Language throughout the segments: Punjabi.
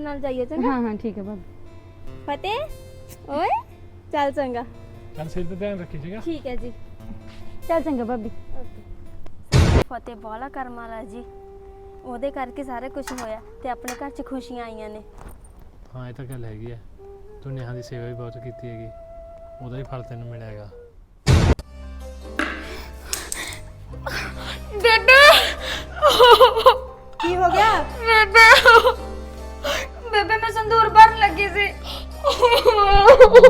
ਧਿਆਨ ਨਾਲ ਜਾਈਓ ਚੰਗਾ? ਹਾਂ ਹਾਂ ਠੀਕ ਹੈ ਭਾਬੀ। ਫਤਿਹ? ਓਏ ਚੱਲ ਚੰਗਾ। ਚੱਲ ਸਿਰ ਤੇ ਧਿਆਨ ਰੱਖੀ ਸੀਗਾ ਠੀਕ ਹੈ ਜੀ। ਚੱਲ ਚੰਗਾ ਭਾਬੀ। ਫਤਿਹ ਬਾਲਾ ਕਰਮ ਵਾਲਾ ਜੀ। ਉਹਦੇ ਕਰਕੇ ਸਾਰਾ ਕੁਝ ਹੋਇਆ ਤੇ ਆਪਣੇ ਘਰ 'ਚ ਖੁਸ਼ੀਆਂ ਆਈਆਂ ਨੇ। ਹਾਂ ਇਹ ਤਾਂ ਗੱਲ ਹੈਗੀ ਆ। ਤੂੰ ਨੇਹਾ ਦੀ ਸੇਵਾ ਵੀ ਬਹੁਤ ਕੀਤੀ ਹੈਗੀ। ਉਹਦਾ ਹੀ ਫਲ ਤੈਨੂੰ ਮਿਲਿਆ ਹੈਗਾ। ਕੀ ਹੋ ਗਿਆ? ਬੇਬੇ! ਬੇਬੇ ਮੈਂ ਸੰਦੂਰ ਭਰਨ ਲੱਗੀ ਸੀ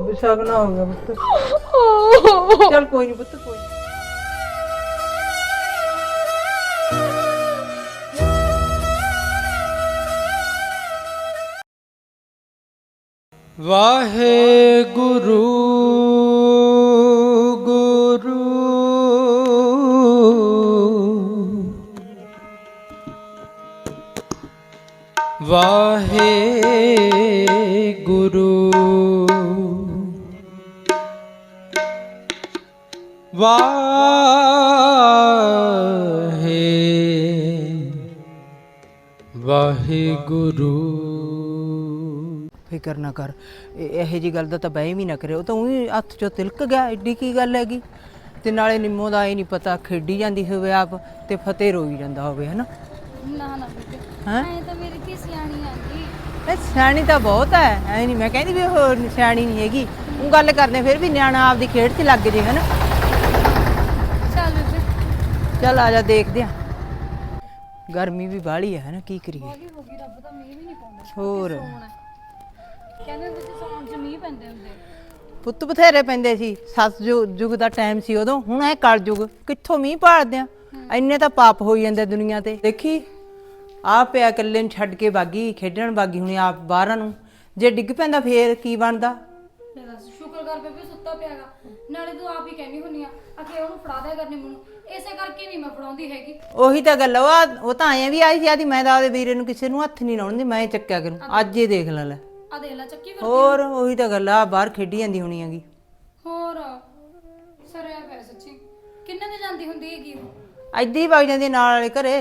ਬਿਸ਼ਾਗਨਾ ਹੋ ਗਿਆ ਪੁੱਤ ਚੱਲ ਕੋਈ ਨਹੀਂ ਪੁੱਤ ਕੋਈ ਨੀ। ਵਾਹਿਗੁਰੂ ਫਿਕਰ ਨਾ ਕਰ। ਇਹ- ਇਹੋ ਜੀ ਗੱਲ ਦਾ ਤਾਂ ਬਹਿਮ ਹੀ ਨਾ ਕਰੇ। ਉਹ ਤਾਂ ਉਹੀ ਹੱਥ ਚੋਂ ਤਿਲਕ ਗਿਆ ਐਡੀ ਕੀ ਗੱਲ ਹੈਗੀ? ਤੇ ਨਾਲੇ ਨਿੰਮੋ ਦਾ ਇਹ ਨਹੀਂ ਪਤਾ ਖੇਡੀ ਜਾਂਦੀ ਹੋਵੇ ਆਪ ਤੇ ਫਤਿਹ ਰੋਈ ਜਾਂਦਾ ਹੋਵੇ ਹਨਾ? ਨਾ ਨਾ ਬੇਬੇ। ਹੈਂ? ਐ ਤਾਂ ਮੇਰੀ ਧੀ ਸਿਆਣੀ ਆ ਗਈ ਇਹ ਸਿਆਣੀ ਤਾਂ ਬਹੁਤ ਹੈ। ਐ ਨਹੀਂ ਮੈਂ ਕਹਿੰਦੀ ਵੀ ਉਹ ਸਿਆਣੀ ਨਹੀਂ ਹੈਗੀ। ਉਹ ਗੱਲ ਕਰਦੇ ਫਿਰ ਵੀ ਨਿਆਣਾ ਆਪਦੀ ਖੇਡ 'ਚ ਲੱਗ ਜੇ ਹਨਾ? ਚੱਲ ਆ ਜਾ ਦੇਖਦੇ ਆ ਗਰਮੀ ਵੀ ਬਾਹਲੀ ਹੈ ਹਨਾ? ਕੀ ਕਰੀਏ? ਹੋ ਗਈ ਹੋ ਗਈ ਰੱਬ ਦਾ ਮੀਂਹ ਵੀ ਨਹੀਂ ਪਾਉਂਦਾ। ਹੋਰ। ਸੌਣ ਹੈ। ਕਹਿੰਦੇ ਹੁੰਦੇ ਸੀ ਸੌਣ ਚ ਮੀਂਹ ਪੈਂਦੇ ਹੁੰਦੇ। ਪੁੱਤ ਬਥੇਰੇ ਪੈਂਦੇ ਸੀ ਸੱਤ ਯੁ- ਯੁੱਗ ਦਾ ਟਾਈਮ ਸੀ ਉਦੋਂ ਹੁਣ ਇਹ ਕਲ ਯੁੱਗ ਕਿੱਥੋਂ ਮੀਂਹ ਭਾਲਦੇ ਆ? ਇੰਨੇ ਤਾਂ ਪਾਪ ਹੋਈ ਜਾਂਦੇ ਦੁਨੀਆ ਤੇ। ਦੇਖੀ ਆ ਪਿਆ ਇਕੱਲੇ ਨੂੰ ਛੱਡ ਕੇ ਬਾਗੀ ਖੇਡਣ ਬਾਗੀ ਹੁਣੀ ਆਪ ਬਾਹਰਾਂ ਨੂੰ। ਜੇ ਡਿੱਗ ਪੈਂਦਾ ਫੇਰ ਕੀ ਬਣਦਾ? ਲੈ ਦੱਸ ਸ਼ੁਕਰ ਕਰ ਬੇਬੇ ਸੁੱਤਾ ਪਿਆਗਾ ਨਾਲੇ ਤੂੰ ਆਪ ਹੀ ਕਹਿਣੀ ਹੁੰਨੀ ਆ ਅਕੇ ਉਹਨੂੰ ਫੜਾ ਦਿਆ ਕਰਨੇ ਮੈਨੂੰ ਇਸੇ ਕਰਕੇ ਨਹੀਂ ਮੈਂ ਫੜਾਉਂਦੀ ਹੈਗੀ। ਉਹੀ ਤਾਂ ਗੱਲ ਆ, ਉਹ ਆ- ਉਹ ਤਾਂ ਐਂ ਵੀ ਆਈ ਸੀ ਆਦੀ ਮੈਂ ਤਾਂ ਉਹਦੇ ਵੀਰੇ ਨੂੰ ਕਿਸੇ ਨੂੰ ਹੱਥ ਨਹੀਂ ਲਾਉਣ ਦੀ ਮੈਂ ਚੱਕਿਆ ਕਰੂੰ। ਅੱਜ ਹੀ ਦੇਖ ਲੈ ਲੈ। ਆ ਦੇਖ ਲੈ ਚੱਕੀ ਫਿਰ ਹੋਰ ਉਹੀ ਤਾਂ ਗੱਲ ਆ ਬਾਹਰ ਖੇਡੀ ਜਾਂਦੀ ਹੋਣੀ ਹੈਗੀ। ਹੋਰ ਸਰਿਆ ਪਿਆ ਸੱਚੀ। ਕਿੰਨੇ ਤੇ ਜਾਂਦੀ ਹੁੰਦੀ ਹੈਗੀ ਉਹ? ਐਦੀ ਵਗ ਜਾਂਦੀ ਨਾਲ ਵਾਲੇ ਘਰੇ।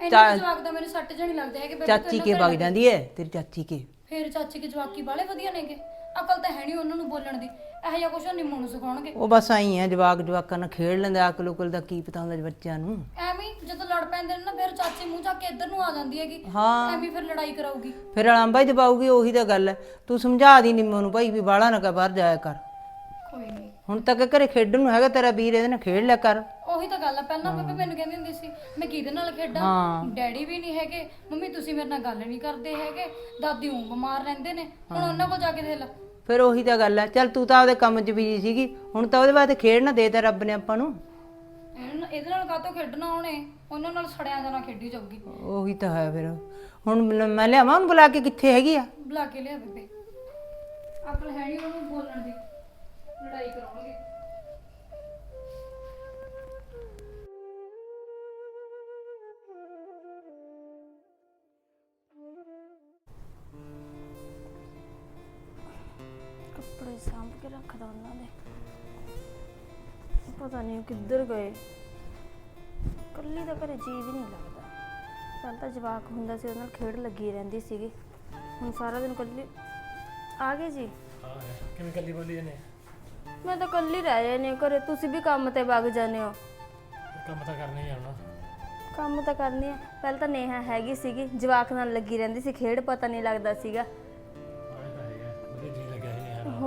ਇੰਨਾ ਕੁ ਜਵਾਕ ਦਾ ਮੈਨੂੰ ਸੱਟ ਜਣੀ ਲੱਗਦਾ ਹੈ ਕਿ ਬੇਬੇ ਚਾਚੀ ਕੇ ਵਗ ਜਾਂਦੀ ਹੈ ਤੇਰੀ ਚਾਚੀ ਕੇ। ਫੇਰ ਚਾਚੀ ਕੇ ਜਵਾਕੀ ਬਾਲੇ ਵਧੀਆ ਨੇਗੇ। ਅਕਲ ਤਾਂ ਹੈ ਨਹੀਂ ਉਹਨਾਂ ਨੂੰ ਬੋਲਣ ਦੀ। ਇਹੋ ਜਿਹਾ ਕੁਛ ਨਿੰਮੋ ਨੂੰ ਸਿਖਾਉਣਗੇ। ਉਹ ਬਸ ਆਈ ਹੈ ਜਵਾਕ ਜਵਾਕਾਂ ਨਾਲ ਖੇਡ ਲੈਂਦੇ ਅਕਲ ਉਕਲ ਦਾ ਕੀ ਪਤਾ ਹੁੰਦਾ ਜੀ ਬੱਚਿਆਂ ਨੂੰ। ਐਵੇਂ ਹੀ ਜਦੋਂ ਲੜ ਪੈਂਦੇ ਨੇ ਨਾ ਫਿਰ ਚਾਚੀ ਮੂੰਹ ਚੱਕ ਕੇ ਇੱਧਰ ਨੂੰ ਆ ਜਾਂਦੀ ਹੈਗੀ। ਹਾਂ। ਐਵੇਂ ਫਿਰ ਲੜਾਈ ਕਰਾਊਗੀ। ਫਿਰ ਅਲਾਂਬਾ ਹੀ ਦਬਾਊਗੀ ਉਹੀ ਤਾਂ ਗੱਲ ਹੈ। ਤੂੰ ਸਮਝਾ ਦੀ ਨਿੰਮੋ ਨੂੰ ਭਾਈ ਵੀ ਬਾਹਲਾ ਨਾ ਕਰ ਬਾਹਰ ਜਾਇਆ ਕਰ। ਕੋਈ ਨਹੀਂ ਹੁਣ ਤੱਕ ਘਰੇ ਖੇਡਣ ਨੂੰ ਹੈਗਾ ਤੇਰਾ ਵੀਰ ਇਹਦੇ ਨਾਲ ਖੇਡ ਲਿਆ ਕਰ। ਉਹੀ ਤਾਂ ਗੱਲ ਆ ਪਹਿਲਾਂ ਬੇਬੇ ਮੈਨੂੰ ਕਹਿੰਦੀ ਹੁੰਦੀ ਸੀ ਮੈਂ ਕਿਹਦੇ ਨਾਲ ਖੇਡਾਂ? ਹਾਂ। ਡੈਡੀ ਵੀ ਨਹੀਂ ਹੈਗੇ। ਮੰਮੀ ਤੁਸੀਂ ਮੇਰੇ ਨਾਲ ਗੱਲ ਨਹੀਂ ਕਰਦੇ ਹੈਗੇ। ਦਾਦੀ ਉਹ ਬਿਮਾਰ ਰਹਿੰਦੇ ਨੇ। ਹੁਣ ਉਹਨਾਂ ਕੋਲ ਜਾ ਕੇ ਦੇਖ ਲੈ। ਫਿਰ ਉਹੀ ਤਾਂ ਗੱਲ ਹੈ ਚੱਲ ਤੂੰ ਤਾਂ ਆਪਦੇ ਕੰਮ 'ਚ ਬਿਜ਼ੀ ਸੀਗੀ ਹੁਣ ਤਾਂ ਉਹਦੇ ਬਾਅਦ ਖੇਡ ਨਾ ਦੇ ਤਾ ਰੱਬ ਨੇ ਆਪਾਂ ਨੂੰ। ਇਹਨੂੰ ਇਹਦੇ ਨਾਲ ਕਾਹਤੋਂ ਖੇਡਣਾ ਉਹਨੇ? ਉਹਨਾਂ ਨਾਲ ਸੜਿਆਂ ਦੇ ਨਾਲ ਖੇਡੀ ਜਾਊਗੀ। ਉਹੀ ਤਾਂ ਹੈ ਫਿਰ। ਹੁਣ ਮੈਂ- ਮੈਂ ਲਿਆਵਾਂ ਬੁਲਾ ਕੇ ਕਿੱਥੇ ਹੈਗੀ ਆ? ਬੁਲਾ ਕੇ ਲਿਆ ਬੇਬੇ। ਅਕਲ ਹੈ ਨਹੀਂ ਉਹਨੂੰ ਬੋਲਣ ਦੀ। ਲੜਾਈ ਕਰਾਉਣਗੇ। ਕੱਪੜੇ ਸਾਂਭ ਕੇ ਰੱਖਦਾ ਉਹਨਾਂ ਦੇ। ਪਤਾ ਨਹੀਂ ਕਿੱਧਰ ਗਏ। ਕੱਲੀ ਦਾ ਘਰੇ ਜੀ ਵੀ ਨਹੀਂ ਲੱਗਦਾ। ਪਹਿਲਾਂ ਤਾਂ ਜਵਾਕ ਹੁੰਦਾ ਸੀ ਉਹਦੇ ਨਾਲ ਖੇਡ ਲੱਗੀ ਰਹਿੰਦੀ ਸੀਗੀ। ਹੁਣ ਸਾਰਾ ਦਿਨ ਕੱਲੀ ਆ ਗਏ ਜੀ? ਹਾਂ ਕਿਵੇਂ ਕੱਲੀ ਬੋਲੀ ਜਨੇ ਮੈਂ ਤਾਂ ਕੱਲੀ ਰਹਿ ਹਾਂ ਘਰੇ ਤੁਸੀਂ ਵੀ ਕੰਮ ਤੇ ਵਗ ਜਾਂਦੇ ਹੋ। ਕੰਮ ਤਾਂ ਕਰਨਾ ਹੀ ਆਉਣਾ ਕੰਮ ਤਾਂ ਕਰਨੀ ਆ। ਪਹਿਲਾਂ ਤਾਂ ਨੇਹਾ ਹੈਗੀ ਸੀਗੀ ਜਵਾਕ ਨਾਲ ਲੱਗੀ ਰਹਿੰਦੀ ਸੀ ਖੇਡ ਪਤਾ ਨਹੀਂ ਲੱਗਦਾ ਸੀਗਾ।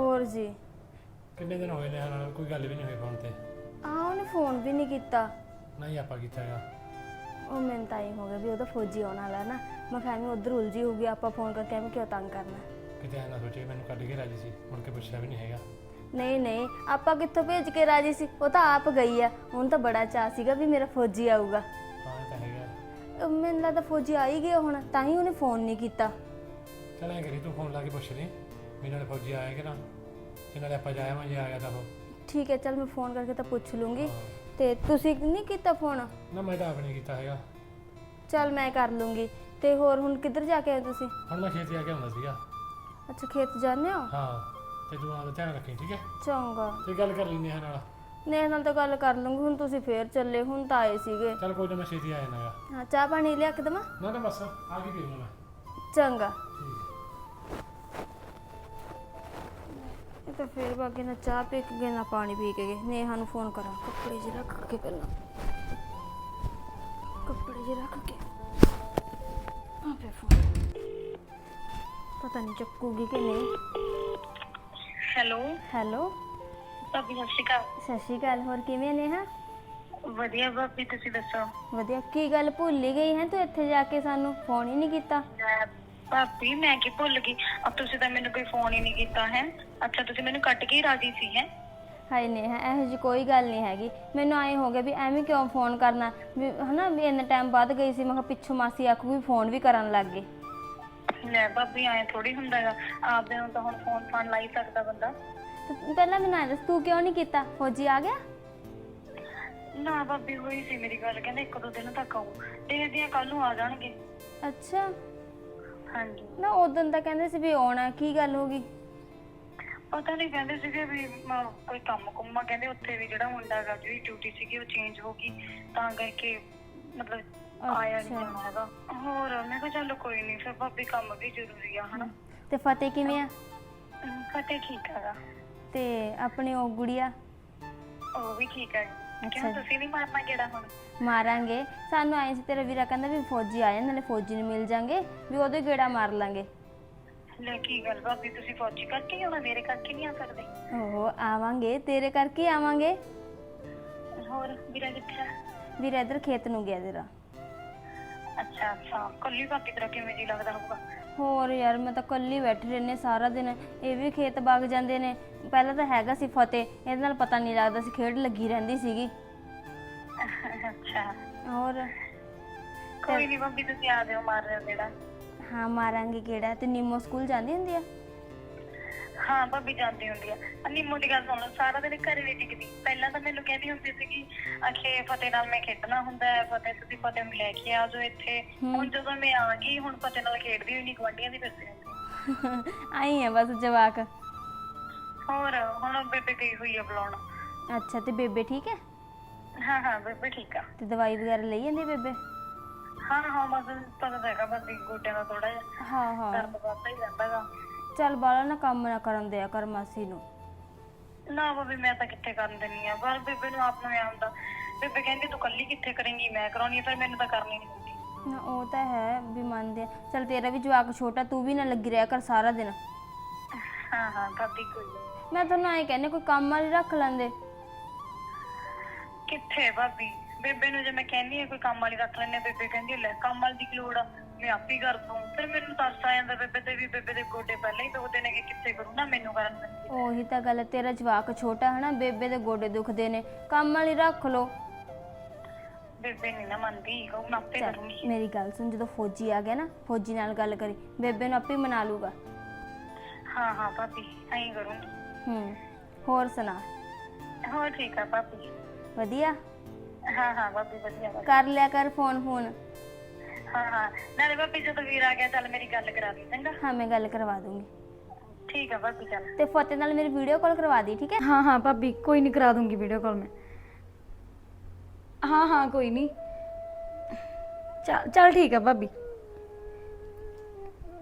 ਹੋਰ ਜੀ। ਕਿੰਨੇ ਦਿਨ ਹੋਏ ਨੇਹਾ ਨਾਲ ਕੋਈ ਗੱਲ ਵੀ ਨਹੀਂ ਹੋਈ ਫੋਨ ਤੇ? ਆ ਉਹਨੇ ਫੋਨ ਵੀ ਨਹੀਂ ਕੀਤਾ। ਨਹੀਂ ਆਪਾਂ ਕੀਤਾ ਹੈਗਾ? ਉਹ ਮੈਨੂੰ ਤਾਂ ਇਹ ਹੋ ਗਿਆ ਵੀ ਉਹਦਾ ਫੌਜੀ ਆਉਣ ਵਾਲਾ ਨਾ। ਮੈਂ ਕਿਹਾ ਉਧਰ ਉਲਝੀ ਹੋਊਗੀ ਆਪਾਂ ਫੋਨ ਕਰਕੇ ਐਵੇਂ ਕਿਉਂ ਤੰਗ ਕਰਨਾ? ਕਿਤੇ ਐ ਨਾ ਸੋਚੇ ਮੈਨੂੰ ਕੱਢ ਕੇ ਰਾਜੀ ਸੀ ਮੁੜ ਕੇ ਪੁੱਛਿਆ ਵੀ ਨਹੀਂ ਹੈਗਾ। ਨਹੀਂ ਨਹੀਂ ਆਪਾਂ ਕਿੱਥੋਂ ਭੇਜ ਕੇ ਰਾਜੀ ਸੀ? ਉਹ ਤਾਂ ਆਪ ਗਈ ਆ। ਹੁਣ ਤਾਂ ਬੜਾ ਚਾਹ ਸੀਗਾ ਵੀ ਮੇਰਾ ਫੌਜੀ ਆਊਗਾ। ਹਾਂ ਇਹ ਤਾਂ ਹੈਗਾ। ਅਹ ਮੈਨੂੰ ਲੱਗਦਾ ਫੌਜੀ ਆ ਹੀ ਗਿਆ ਹੁਣ ਤਾਂ ਹੀ ਉਹਨੇ ਫੋਨ ਨਹੀਂ ਕੀਤਾ। ਚਲ ਐ ਕਰੀ ਤੂੰ ਫੋਨ ਲਾ ਕੇ ਪੁੱਛ ਲਈ। ਵੀ ਨਾਲੇ ਫੌਜੀ ਆਇਆ ਕਿ ਨਾ? ਤੇ ਨਾਲੇ ਆਪਾਂ ਜਾਇਆ ਮੈਂ ਜੇ ਆ ਗਿਆ ਤਾਂ ਉਹ। ਠੀਕ ਹੈ ਚਲ ਮੈਂ ਫੋਨ ਕਰਕੇ ਤਾਂ ਪੁੱਛ ਲੂੰਗੀ। ਹਾਂ। ਤੇ ਤੁਸੀਂ ਨਹੀਂ ਕੀਤਾ ਫੋਨ? ਨਾ ਮੈਂ ਤਾਂ ਆਪ ਨਹੀਂ ਕੀਤਾ ਹੈਗਾ। ਚਲ ਮੈਂ ਕਰ ਲੂੰਗੀ। ਤੇ ਹੋਰ ਹੁਣ ਕਿੱਧਰ ਜਾ ਕੇ ਆਏ ਤੁਸੀਂ? ਹੁਣ ਮੈਂ ਖੇਤ ਜਾ ਕੇ ਆਉਂਦਾ ਸੀਗਾ। ਅੱਛਾ ਖੇਤ ਜਾਂਦੇ ਹੋ? ਹਾਂ ਤੇ ਤੂੰ ਆਪਦਾ ਧਿਆਨ ਰੱਖੀ ਠੀਕ ਹੈ? ਚੰਗਾ। ਤੇ ਗੱਲ ਕਰ ਲਈ ਨੇਹਾ ਨਾਲ। ਨੇ ਨਾਲ ਤਾਂ ਗੱਲ ਕਰ ਲੂੰਗੀ। ਹੁਣ ਤੁਸੀਂ ਫੇਰ ਚੱਲੇ ਹੁਣ ਤਾਂ ਆਏ ਸੀਗੇ। ਚਲ ਕੋਈ ਨਾ ਮੈਂ ਛੇਤੀ ਆ ਜਾਣਾ ਗਾ ਹਾਂ ਚਾਹ ਪਾਣੀ ਲਿਆ ਕੇ ਦੇਵਾਂ ਨਾ ਨਾ ਬਸ ਆ ਗਈ ਪੀਊਂਗਾ ਮੈਂ। ਚੰਗਾ। ਇਹ ਤਾਂ ਫੇਰ ਬਾਕੀ ਨਾ ਚਾਹ ਪੀ ਕੇ ਗਏ ਨਾ ਪਾਣੀ ਪੀ ਕੇ ਗਏ। ਨੇਹਾ ਨੂੰ ਫੋਨ ਕਰਾਂ। ਕੱਪੜੇ ਜਿਹੇ ਰੱਖ ਕੇ ਪਹਿਲਾਂ। ਕੱਪੜੇ ਜਿਹੇ ਰੱਖ ਕੇ। ਆ ਪਿਆ ਫੋਨ ਪਤਾ ਨਹੀਂ ਚੱਕੂਗੀ ਕਿ ਨਹੀਂ। ਹੈਲੋ। ਹੈਲੋ। ਭਾਬੀ ਸਤਿ ਸ਼੍ਰੀ ਅਕਾਲ। ਸਤਿ ਸ਼੍ਰੀ ਅਕਾਲ। ਹੋਰ ਕਿਵੇਂ ਨੇਹਾ? ਵਧੀਆ ਭਾਬੀ ਤੁਸੀਂ ਦੱਸੋ? ਵਧੀਆ। ਕੀ ਗੱਲ ਭੁੱਲ ਹੀ ਗਈ ਹੈ ਤੂੰ ਇੱਥੇ ਜਾ ਕੇ ਸਾਨੂੰ? ਫੋਨ ਹੀ ਨਹੀਂ ਕੀਤਾ। ਮੈਂ ਭਾਬੀ ਮੈਂ ਕੀ ਭੁੱਲ ਗਈ? ਅਬ ਤੁਸੀਂ ਤਾਂ ਮੈਨੂੰ ਕੋਈ ਫੋਨ ਹੀ ਨਹੀਂ ਕੀਤਾ ਹੈ। ਅੱਛਾ ਤੁਸੀਂ ਮੈਨੂੰ ਕੱਟ ਕੇ ਹੀ ਰਾਜੀ ਸੀ ਹੈ? ਹਾਏ ਨੇਹਾ ਇਹੋ ਜੀ ਕੋਈ ਗੱਲ ਨਹੀਂ ਹੈਗੀ। ਮੈਨੂੰ ਐਂ ਹੋ ਗਿਆ ਵੀ ਐਵੇਂ ਕਿਉਂ ਫੋਨ ਕਰਨਾ? ਵੀ ਹਨਾ ਵੀ ਇੰਨਾ ਟਾਈਮ ਬਾਅਦ ਗਈ ਸੀ ਮੈਂ ਕਿਹਾ ਪਿੱਛੋਂ ਮਾਸੀ ਆਖੂ ਵੀ ਫੋਨ ਵੀ ਕਰਨ ਲੱਗ ਗਏ। ਲੈ ਭਾਬੀ ਐ ਥੋੜੀ ਹੁੰਦਾ ਹੈਗਾ। ਆਪਦੇ ਨੂੰ ਤਾਂ ਹੁਣ ਫੋਨ ਫਾਨ ਲਾ ਹੀ ਸਕਦਾ ਬੰਦਾ। ਤੇ ਪਹਿਲਾਂ ਮੈਨੂੰ ਐਂ ਦੱਸ ਤੂੰ ਕਿਉਂ ਨਹੀਂ ਕੀਤਾ? ਫੌਜੀ ਆ ਗਿਆ? ਨਾ ਭਾਬੀ ਹੋਈ ਸੀ ਮੇਰੀ ਗੱਲ। ਕਹਿੰਦੇ ਇੱਕ ਦੋ ਦਿਨ ਤੱਕ ਆਊ। ਦੇਖਦੇ ਆ ਕੱਲ ਨੂੰ ਆ ਜਾਣਗੇ। ਅੱਛਾ। ਹਾਂਜੀ। ਨਾ ਉਦੋਂ ਤਾਂ ਕਹਿੰਦੇ ਸੀ ਵੀ ਆਉਣਾ ਕੀ ਗੱਲ ਹੋ ਗਈ? ਪਤਾ ਨਹੀਂ ਕਹਿੰਦੇ ਸੀਗੇ ਵੀ ਮ- ਕੋਈ ਕੰਮ ਕੁੰਮਾ ਕਹਿੰਦੇ ਉੱਥੇ ਵੀ ਜਿਹੜਾ ਮੁੰਡਾ ਹੈਗਾ ਜਿਹਦੀ ਡਿਊਟੀ ਸੀਗੀ ਉਹ ਚੇਂਜ ਹੋ ਗਈ। ਤਾਂ ਕਰਕੇ ਮਤਲਬ ਆਇਆ ਨਹੀਂ। ਜਾਣਾ ਹੈਗਾ। ਹੋਰ ਮੈਂ ਕਿਹਾ ਚੱਲ ਕੋਈ ਨਹੀਂ ਫਿਰ ਭਾਬੀ ਕੰਮ ਵੀ ਜ਼ਰੂਰੀ ਆ ਹਨਾ? ਤੇ ਫਤਿਹ ਕਿਵੇਂ ਆ? ਹਮ, ਫਤਿਹ ਠੀਕ ਹੈਗਾ ਤੇ ਆਪਣੀ ਉਹ ਗੁੜੀਆ? ਉਹ ਵੀ ਠੀਕ ਹੈ ਕਿਉਂ ਅੱਛਾ। ਤੁਸੀਂ ਨਹੀਂ ਮਾਰਨਾ ਕਿਹੜਾ ਹੁਣ? ਮਾਰਾਂਗੇ ਸਾਨੂੰ ਆਏ ਸੀ ਤੇਰਾ ਵੀਰਾ ਕਹਿੰਦਾ ਵੀ ਫੌਜੀ ਆ ਜਾਣ ਨਾਲੇ ਫੌਜੀ ਨੂੰ ਮਿਲ ਜਾਾਂਗੇ ਵੀ ਉਹਦੇ ਗੇੜਾ ਮਾਰ ਲਾਂਗੇ ਲੈ ਕੀ ਗੱਲ ਭਾਬੀ ਤੁਸੀਂ ਫੌਜੀ ਕਰਕੇ ਹੀ ਆਉਣਾ ਮੇਰੇ ਕਰਕੇ ਨਹੀਂ ਆ ਸਕਦੇ ਓਹੋ ਆਵਾਂਗੇ ਤੇਰੇ ਕਰਕੇ ਹੀ ਆਵਾਂਗੇ ਹੋਰ ਵੀਰਾ ਕਿੱਥੇ ਆ ਵੀਰਾ ਇਧਰ ਖੇਤ ਨੂੰ ਗਿਆ ਤੇਰਾ ਅੱਛਾ ਅੱਛਾ ਕੱਲੀ ਭਾਬੀ ਤੇਰਾ ਕਿਵੇਂ ਜੀ ਲੱਗਦਾ ਹੋਊਗਾ ਹੋਰ ਯਾਰ ਮੈਂ ਤਾਂ ਕੱਲੀ ਬੈਠੀ ਰਹਿੰਨੇ ਸਾਰਾ ਦਿਨ ਇਹ ਵੀ ਖੇਤ ਵਗ ਜਾਂਦੇ ਨੇ ਪਹਿਲਾਂ ਤਾਂ ਹੈਗਾ ਸੀ ਫਤਿਹ ਇਹਦੇ ਨਾਲ ਪਤਾ ਨਹੀਂ ਲੱਗਦਾ ਸੀ ਖੇਡ ਲੱਗੀ ਰਹਿੰਦੀ ਸੀਗੀ ਅੱਛਾ। ਹੋਰ? ਕੋਈ ਨਹੀਂ ਭਾਬੀ ਤੁਸੀਂ ਆ ਜਾਓ ਮਾਰ ਰਹੇ ਜਿਹੜਾ ਹਾਂ ਮਾਰਾਂਗੇ ਕਿਹੜਾ। ਤੇ ਨਿੰਮੋ ਸਕੂਲ ਜਾਂਦੀ ਹੁੰਦੀ ਆ? ਹਾਂ ਭਾਬੀ ਜਾਂਦੀ ਹੁੰਦੀ ਆ। ਨਿੰਮੋ ਦੀ ਗੱਲ ਸੁਣ ਲਓ ਸਾਰਾ ਦਿਨ ਘਰੇ ਨਹੀਂ ਟਿਕਦੀ। ਪਹਿਲਾਂ ਤਾਂ ਮੈਨੂੰ ਕਹਿੰਦੀ ਹੁੰਦੀ ਸੀਗੀ ਅਖੇ ਫਤਿਹ ਨਾਲ ਮੈਂ ਖੇਡਣਾ ਹੁੰਦਾ ਹੈ ਫਤਿਹ ਤੁਸੀਂ ਫਤਿਹ ਨੂੰ ਲੈ ਕੇ ਆ ਜਾਓ ਇੱਥੇ। ਹੁਣ ਜਦੋਂ ਮੈਂ ਆ ਗਈ ਹੁਣ ਫਤਿਹ ਨਾਲ ਖੇਡਦੀ ਹੋਈ ਨਹੀਂ ਗਵਾਂਢੀਆਂ ਦੀ ਫਿਰਦੀ ਆਈ ਆ ਬਸ ਜਵਾਕ। ਹੋਰ ਹੁਣ ਬੇਬੇ ਗਈ ਹੋਈ ਆ ਬੁਲਾਉਣ। ਅੱਛਾ ਤੇ ਬੇਬੇ ਠੀਕ ਹੈ? ਹਾਂ ਹਾਂ ਬੇਬੇ ਠੀਕ ਆ। ਤੇ ਦਵਾਈ ਵਗੈਰਾ ਲਈ ਜਾਂਦੀ ਬੇਬੇ? ਹਾਂ ਹਾਂ ਬਸ ਪਤਾ ਤਾਂ ਹੈਗਾ ਬਸ ਗੋਡਿਆਂ ਦਾ ਥੋੜਾ ਜਿਹਾ ਹਾਂ ਹਾਂ। ਦਰਦ ਵੱਧਦਾ ਹੀ ਰਹਿੰਦਾਗਾ ਚੱਲ ਬਾਲਾ ਨਾ ਕੰਮ ਨਾ ਕਰਨ ਦਿਆ ਕਰ ਮਾਸੀ ਨੂੰ। ਨਾ ਭਾਬੀ ਮੈਂ ਤਾਂ ਕਿੱਥੇ ਕਰਨ ਦਿੰਨੀ ਆ। ਪਰ ਬੇਬੇ ਨੂੰ ਆਪ ਨੂੰ ਐ ਹੁੰਦਾ ਬੇਬੇ ਕਹਿੰਦੀ ਤੂੰ ਕੱਲੀ ਕਿੱਥੇ ਕਰੇਂਗੀ ਮੈਂ ਕਰਾਉਣੀ ਆ ਪਰ ਮੈਨੂੰ ਤਾਂ ਕਰਨੀ ਨਹੀਂ ਹੁੰਦੀ। ਨਾ ਉਹ ਤਾਂ ਹੈ ਵੀ ਮੰਨਦੇ ਆ। ਚੱਲ ਤੇਰਾ ਵੀ ਜਵਾਕ ਛੋਟਾ ਤੂੰ ਵੀ ਨਾ ਲੱਗੀ ਰਿਹਾ ਕਰ ਸਾਰਾ ਦਿਨ। ਹਾਂ ਹਾਂ ਭਾਬੀ ਕੋਈ ਨੀ। ਮੈਂ ਤੁਹਾਨੂੰ ਐਂ ਕਹਿੰਨੇ ਕੋਈ ਕੰਮ ਵਾਲੀ ਰੱਖ ਲੈਂਦੇ। ਕਿੱਥੇ ਭਾਬੀ? ਬੇਬੇ ਨੂੰ ਜੇ ਮੈਂ ਕਹਿੰਦੀ ਆ ਕੋਈ ਕੰਮ ਵਾਲੀ ਰੱਖ ਲੈਣੇ ਬੇਬੇ ਕਹਿੰਦੀ ਆ, ਲੈ ਕੰਮ ਵਾਲੀ ਦੀ ਕੀ ਲੋੜ ਆ? ਮੈਂ ਆਪ ਹੀ ਕਰ ਦੂੰ। ਫਿਰ ਮੈਨੂੰ ਤਰਸ ਆ ਜਾਂਦਾ ਬੇਬੇ ਤੇ ਵੀ ਬੇਬੇ ਦੇ ਗੋਡੇ ਪਹਿਲਾਂ ਹੀ ਦੁਖਦੇ ਨੇ ਕਿ ਕਿੱਥੇ ਕਰੂੰ ਨਾ ਮੈਨੂੰ ਕਰਨ ਦਿੰਦੀ ਉਹੀ ਤਾਂ ਗੱਲ ਹੈ, ਤੇਰਾ ਜਵਾਕ ਛੋਟਾ ਹਨਾ ਬੇਬੇ ਦੇ ਗੋਡੇ ਦੁਖਦੇ ਨੇ। ਕੰਮ ਵਾਲੀ ਰੱਖ ਲੋ ਬੇਬੇ ਨਹੀਂ ਨਾ ਮੰਨਦੀ ਉਹ ਮੈਂ ਆਪੇ ਕਰੂੰਗੀ। ਮੇਰੀ ਗੱਲ ਸੁਣ ਜਦੋਂ ਫੌਜੀ ਆ ਗਿਆ ਨਾ ਫੌਜੀ ਨਾਲ ਗੱਲ ਕਰੀ ਬੇਬੇ ਨੂੰ ਆਪੇ ਮਨਾ ਲੂਗਾ। ਹਾਂ ਹਾਂ ਭਾਬੀ ਐਂ ਕਰੂੰਗੀ। ਹੂੰ ਹੋਰ ਸੁਣਾ? ਹੋਰ ਠੀਕ ਆ ਭਾਬੀ। ਵਧੀਆ? ਹਾਂ ਹਾਂ ਭਾਬੀ ਵਧੀਆ। ਕਰ ਲਿਆ ਕਰ ਫੋਨ ਫੋਨ। ਹਾਂ ਹਾਂ। ਨਾਲੇ ਭਾਬੀ ਜਦੋਂ ਵੀਰ ਆ ਗਿਆ ਚੱਲ ਮੇਰੀ ਗੱਲ ਕਰਾ ਦੀ ਚੰਗਾ? ਹਾਂ ਮੈਂ ਗੱਲ ਕਰਵਾ ਦੂੰਗੀ। ਠੀਕ ਆ ਭਾਬੀ ਚੱਲ। ਤੇ ਫਤਿਹ ਨਾਲ ਮੇਰੀ ਵੀਡੀਓ ਕਾਲ ਕਰਵਾ ਦੀ ਠੀਕ ਹੈ? ਹਾਂ ਹਾਂ ਭਾਬੀ ਕੋਈ ਨਹੀਂ ਕਰਾ ਦੂੰਗੀ ਵੀਡੀਓ ਕਾਲ ਮੈਂ। ਹਾਂ ਹਾਂ ਕੋਈ ਨਹੀਂ ਚੱਲ ਚੱਲ ਠੀਕ ਆ ਭਾਬੀ।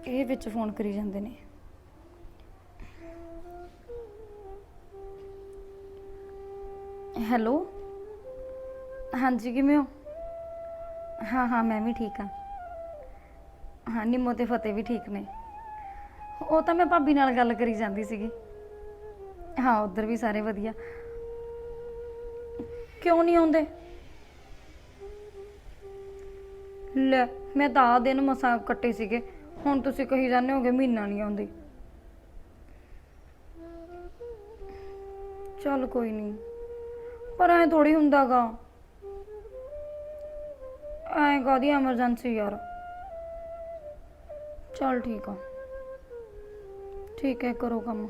ਇਹ ਵਿੱਚ ਫੋਨ ਕਰੀ ਜਾਂਦੇ ਨੇ। ਹੈਲੋ? ਹਾਂਜੀ, ਕਿਵੇਂ ਹੋ? ਹਾਂ ਹਾਂ, ਮੈਂ ਵੀ ਠੀਕ ਹਾਂ। ਹਾਂ, ਨਿੰਮੋ ਤੇ ਫਤਿਹ ਵੀ ਠੀਕ ਨੇ। ਉਹ ਤਾਂ ਮੈਂ ਭਾਬੀ ਨਾਲ ਗੱਲ ਕਰੀ ਜਾਂਦੀ ਸੀਗੀ। ਹਾਂ, ਉਧਰ ਵੀ ਸਾਰੇ ਵਧੀਆ। ਕਿਉਂ ਨਹੀਂ ਆਉਂਦੇ? ਲੈ, ਮੈਂ ਤਾਂ ਆਹ ਦਿਨ ਮਸਾਂ ਕੱਟੇ ਸੀਗੇ। ਹੁਣ ਤੁਸੀਂ ਕਹੀ ਜਾਂਦੇ ਹੋਗੇ ਮਹੀਨਾ ਨਹੀਂ ਆਉਂਦੀ। ਚੱਲ ਕੋਈ ਨਹੀਂ। ਪਰ ਐ ਥੋੜੀ ਹੁੰਦਾਗਾ। ਐ ਕਾਦੀ ਐਮਰਜੈਂਸੀ ਯਾਰ। ਚੱਲ ਠੀਕ ਆ। ਠੀਕ ਹੈ ਕਰੋ ਕੰਮ।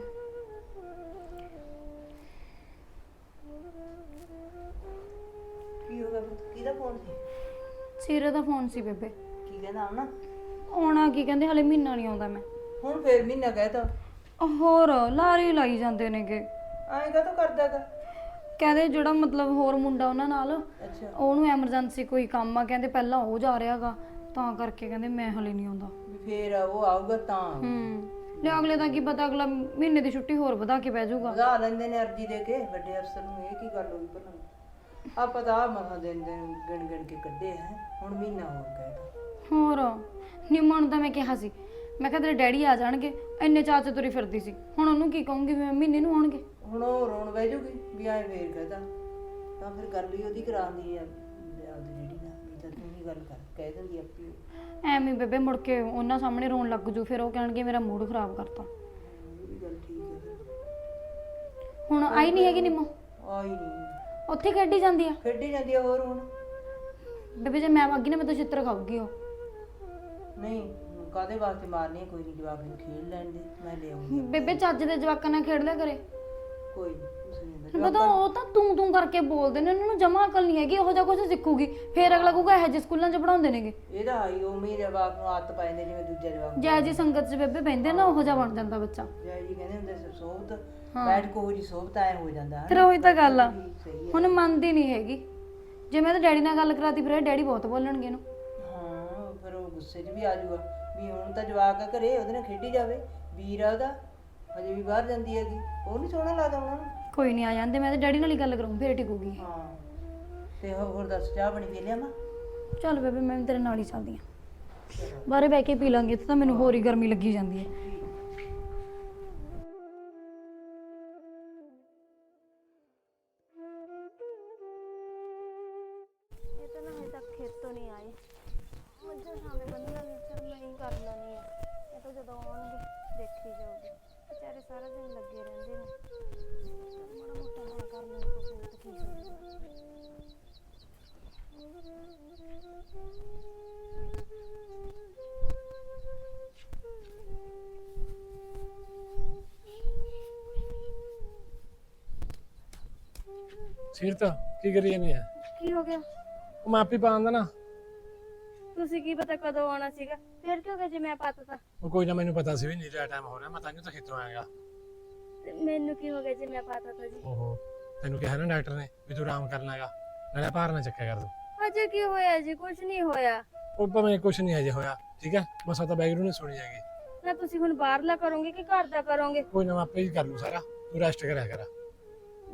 ਕੀ ਹੋ ਗਿਆ? ਕਿਹਦਾ ਫੋਨ ਸੀ? ਸੀਰੇ ਦਾ ਫੋਨ ਸੀ ਬੇਬੇ। ਕੀ ਕਹਿੰਦਾ ਆਉਣਾ ਆਉਣਾ ਕੀ ਕਹਿੰਦੇ ਹਲੇ ਮਹੀਨਾ ਨਹੀਂ ਆਉਂਦਾ ਮੈਂ। ਹੁਣ ਫੇਰ ਮਹੀਨਾ ਕਹਿਤਾ ਹੋਰ ਲਾਰੇ ਲਾਈ ਜਾਂਦੇ ਨੇਗੇ। ਐਂ ਕਾ ਕਰਦਾਗਾ ਕਹਿੰਦੇ ਜਿਹੜਾ ਮਤਲਬ ਹੋਰ ਮੁੰਡਾ ਉਹਨਾਂ ਨਾਲ ਅੱਛਾ। ਉਹਨੂੰ ਐਮਰਜੈਂਸੀ ਕੋਈ ਕੰਮ ਆ ਕਹਿੰਦੇ ਪਹਿਲਾਂ ਉਹ ਜਾ ਰਿਹਾਗਾ ਤਾਂ ਕਰਕੇ ਕਹਿੰਦੇ ਮੈਂ ਹਲੇ ਨਹੀਂ ਆਉਂਦਾ। ਵੀ ਫੇਰ ਉਹ ਆਊਗਾ ਤਾਂ। ਹੂੰ। ਲੈ ਅਗਲੇ ਦਾ ਕੀ ਪਤਾ ਅਗਲਾ ਮਹੀਨੇ ਦੀ ਛੁੱਟੀ ਹੋਰ ਵਧਾ ਕੇ ਬਹਿ ਜਾਊਗਾ। ਵਧਾ ਲੈਂਦੇ ਨੇ ਅਰਜੀ ਦੇ ਕੇ ਵੱਡੇ ਅਫਸਰ ਨੂੰ ਇਹ ਕੀ ਗੱਲ ਹੋਈ ਭਲਾ। ਆਪਾਂ ਤਾਂ ਆ ਮਹਾ ਦਿਨ ਦਿਨ ਗਿਣ ਗਿਣ ਕੇ ਕੱਢੇ ਹੈ ਹੁਣ ਮਹੀਨਾ ਹੋਰ ਕਹਿਤਾ ਹੋਰ? ਨਿੰਮਾ ਨੂੰ ਤਾਂ ਮੈਂ ਕਿਹਾ ਸੀ। ਮੈਂ ਕਿਹਾ ਤੇਰੇ ਡੈਡੀ ਆ ਜਾਣਗੇ ਇੰਨੇ ਚਾਚੇ ਤੁਰੀ ਫਿਰਦੀ ਸੀ। ਹੁਣ ਉਹਨੂੰ ਕੀ ਕਹੂੰਗੀ ਵੀ ਮੈਂ ਮਹੀਨੇ ਨੂੰ ਆਉਣਗੇ? ਹੁਣ ਉਹ ਰੋਣ ਬਹਿ ਜੂਗੀ ਵੀ ਆਏ ਫੇਰ ਕਹਦਾ। ਤਾਂ ਫਿਰ ਗੱਲ ਹੀ ਉਹਦੀ ਕਰਾਉਂਦੀ ਆ ਆਪਦੀ ਜਿਹੜੀ ਨਾਲ ਵੀ ਤਾਂ ਤੂੰ ਹੀ ਗੱਲ ਕਰ ਕਹਿ ਦਿੰਦੀ ਆਪੀ। ਉਹ। ਐਵੇਂ ਬੇਬੇ ਮੁੜ ਕੇ ਉਹਨਾਂ ਸਾਹਮਣੇ ਰੋਣ ਲੱਗ ਜੂ ਫਿਰ ਉਹ ਕਹਿਣਗੇ ਮੇਰਾ ਮੂਡ ਖਰਾਬ ਕਰਤਾ। ਇਹ ਵੀ ਗੱਲ ਠੀਕ ਹੈ ਫਿਰ। ਹੁਣ ਆਈ ਨਹੀਂ ਹੈਗੀ ਨਿੰਮੋ? ਆਈ ਨਹੀਂ। ਉੱਥੇ ਖੇਡੀ ਜਾਂਦੀ ਆ? ਖੇਡੀ ਜਾਂਦੀ ਆ ਹੋਰ ਹੁਣ? ਬੇਬੇ ਜੇ ਮੈਂ ਵਾਗੀ ਨਾ ਮੈਂ ਤਾਂ ਛਿੱਤਰ ਖਾਊਗੀ ਉਹ। ਨਹੀਂ ਕਾਦੇ ਵਾਸਤੇ ਮਾਰਨੀ ਆ? ਕੋਈ ਨਹੀਂ ਜਵਾਬ ਨੂੰ ਖੇਡ ਲੈਣ ਦੇ ਮੈਂ ਲੈ ਆਉਂਗੀ। ਬੇਬੇ ਚੱਜ ਦੇ ਜਵਾਕਾਂ ਨਾਲ ਖੇਡ ਲਿਆ ਕਰੇ। ਕੋਈ ਨਹੀਂ ਉਹ ਤਾਂ ਤੂੰ ਤੂੰ ਕਰਕੇ ਬੋਲਦੇ ਨੇ ਉਹਨਾਂ ਨੂੰ ਜਮਾ ਅਕਲ ਨਹੀਂ ਹੈਗੀ ਉਹੋ ਜਿਹਾ ਕੁਝ ਸਿੱਖੂਗੀ ਫਿਰ ਅਗਲਾ ਕਹੂਗਾ ਇਹੋ ਜਿਹੇ ਸਕੂਲਾਂ 'ਚ ਪੜਾਉਂਦੇ ਨੇਗੇ। ਇਹਦਾ ਆਈ ਉਹ ਮੇਰੇ ਜਵਾਬ ਨੂੰ ਆਦਤ ਪਾ ਜਾਂਦੇ ਜਿਵੇਂ ਦੂਜਾ ਜਵਾਬ ਜੈ ਜੀ ਸੰਗਤ 'ਚ ਬੇਬੇ ਬਹਿੰਦੇ ਨਾ ਉਹੋ ਜਿਹਾ ਬਣ ਜਾਂਦਾ ਬੱਚਾ। ਜੈ ਜੀ ਕਹਿੰਦੇ ਹੁੰਦੇ ਸੀ ਸੋਹਤ ਬੈਠ ਕੋ ਜੀ ਸੋਹਤ ਐ ਹੋ ਜਾਂਦਾ ਹੈ ਫਿਰ ਉਹੀ ਤਾਂ ਗੱਲ ਆ। ਸਹੀ ਹੈ। ਹੁਣ ਮੰਨਦੀ ਨਹੀਂ ਹੈਗੀ। ਜੇ ਮੈਂ ਤਾਂ ਡੈਡੀ ਨਾਲ ਗੱਲ ਕਰਾਤੀ ਫਿਰ ਇਹ ਡੈਡੀ ਬਹੁਤ ਬੋਲਣਗੇ ਇਹਨੂੰ। ਹਾਂ ਫਿਰ ਉਹ ਗੁੱਸੇ 'ਚ ਵੀ ਆ ਜਾਊਗਾ ਵੀ ਹੁਣ ਤਾਂ ਜਵਾਕ ਆ ਘਰੇ ਉਹਦੇ ਨਾਲ ਖੇਡੀ ਜਾਵੇ ਵੀਰ ਆ ਉਹਦਾ। ਹਜੇ ਵੀ ਬਾਹਰ ਜਾਂਦੀ ਹੈਗੀ। ਉਹ ਨਹੀਂ ਸੋਹਣਾ ਲੱਗਦਾ ਉਹਨਾਂ ਨੂੰ? ਕੋਈ ਨਹੀਂ ਆ ਜਾਂਦੇ ਮੈਂ ਤਾਂ ਡੈਡੀ ਨਾਲ ਹੀ ਗੱਲ ਕਰੂੰ ਫਿਰ ਟਿਕੂਗੀ। ਹਾਂ। ਤੇ ਹੋਰ ਹੋਰ ਦੱਸ ਚਾਹ ਬਣੀ ਪੀ ਲਿਆ ਮਾਂ? ਚੱਲ ਬੇਬੇ ਮੈਂ ਵੀ ਤੇਰੇ ਨਾਲ ਹੀ ਚੱਲਦੀ ਆ। ਬਾਹਰੇ ਬਹਿ ਕੇ ਪੀ ਲਾਂਗੇ ਇੱਥੇ ਤਾਂ ਮੈਨੂੰ ਹੋਰ ਹੀ ਗਰਮੀ ਲੱਗੀ ਜਾਂਦੀ ਹੈ। ਸੀਰਤ ਕੀ ਕਰੀ ਜਾਂਦੀ ਆ ਕੀ ਹੋ ਗਿਆ? ਉਹ ਮਾਪੀ ਪਾਉਂਦਾ ਨਾ। ਤੁਸੀਂ ਕੀ ਪਤਾ ਕਦੋਂ ਆਉਣਾ ਸੀਗਾ? ਫਿਰ ਕਿਉਂ ਗਿਆ ਜੇ ਮੈਂ ਪਤਾ ਤਾਂ ਉਹ ਕੋਈ ਨਾ ਮੈਨੂੰ ਪਤਾ ਸੀ ਵੀ ਨੀਲਾ ਟਾਈਮ ਹੋ ਰਿਹਾ ਮੈਂ ਤਾਂ ਤਾਂ ਖੇਤੋਂ ਆਏਗਾ ਤੇ ਮੈਨੂੰ ਕੀ ਹੋ ਗਿਆ ਜੇ ਮੈਂ ਪਤਾ ਤਾਂ ਜੀ? ਓਹੋ ਤੈਨੂੰ ਕਿਹਾ ਨਾ ਡਾਕਟਰ ਨੇ ਵੀ ਤੂੰ ਆਰਾਮ ਕਰਨਾ ਹੈਗਾ ਨਾਲੇ ਭਾਰ ਨਾ ਚੱਕਿਆ ਕਰ ਤੂੰ। ਅਜੇ ਕੀ ਹੋਇਆ ਜੀ? ਕੁਝ ਨਹੀਂ ਹੋਇਆ। ਉਹ ਭਾਵੇਂ ਕੁਝ ਨਹੀਂ ਹਜੇ ਹੋਇਆ ਠੀਕ ਹੈ? ਬਸ ਉਹ ਤਾਂ ਬੈਕਗ੍ਰਾਉਂਡ ਨੂੰ ਸੁਣੀ ਜਾਏਗੀ ਨਾ ਤੁਸੀਂ ਹੁਣ ਬਾਹਰਲਾ ਕਰੋਗੇ ਕਿ ਘਰ ਦਾ ਕਰੋਗੇ? ਕੋਈ ਨਾ ਮੈਂ ਆਪੇ ਹੀ ਕਰ ਲੂ ਸਾਰਾ ਤੂੰ ਰੈਸਟ ਕਰਿਆ ਕਰ।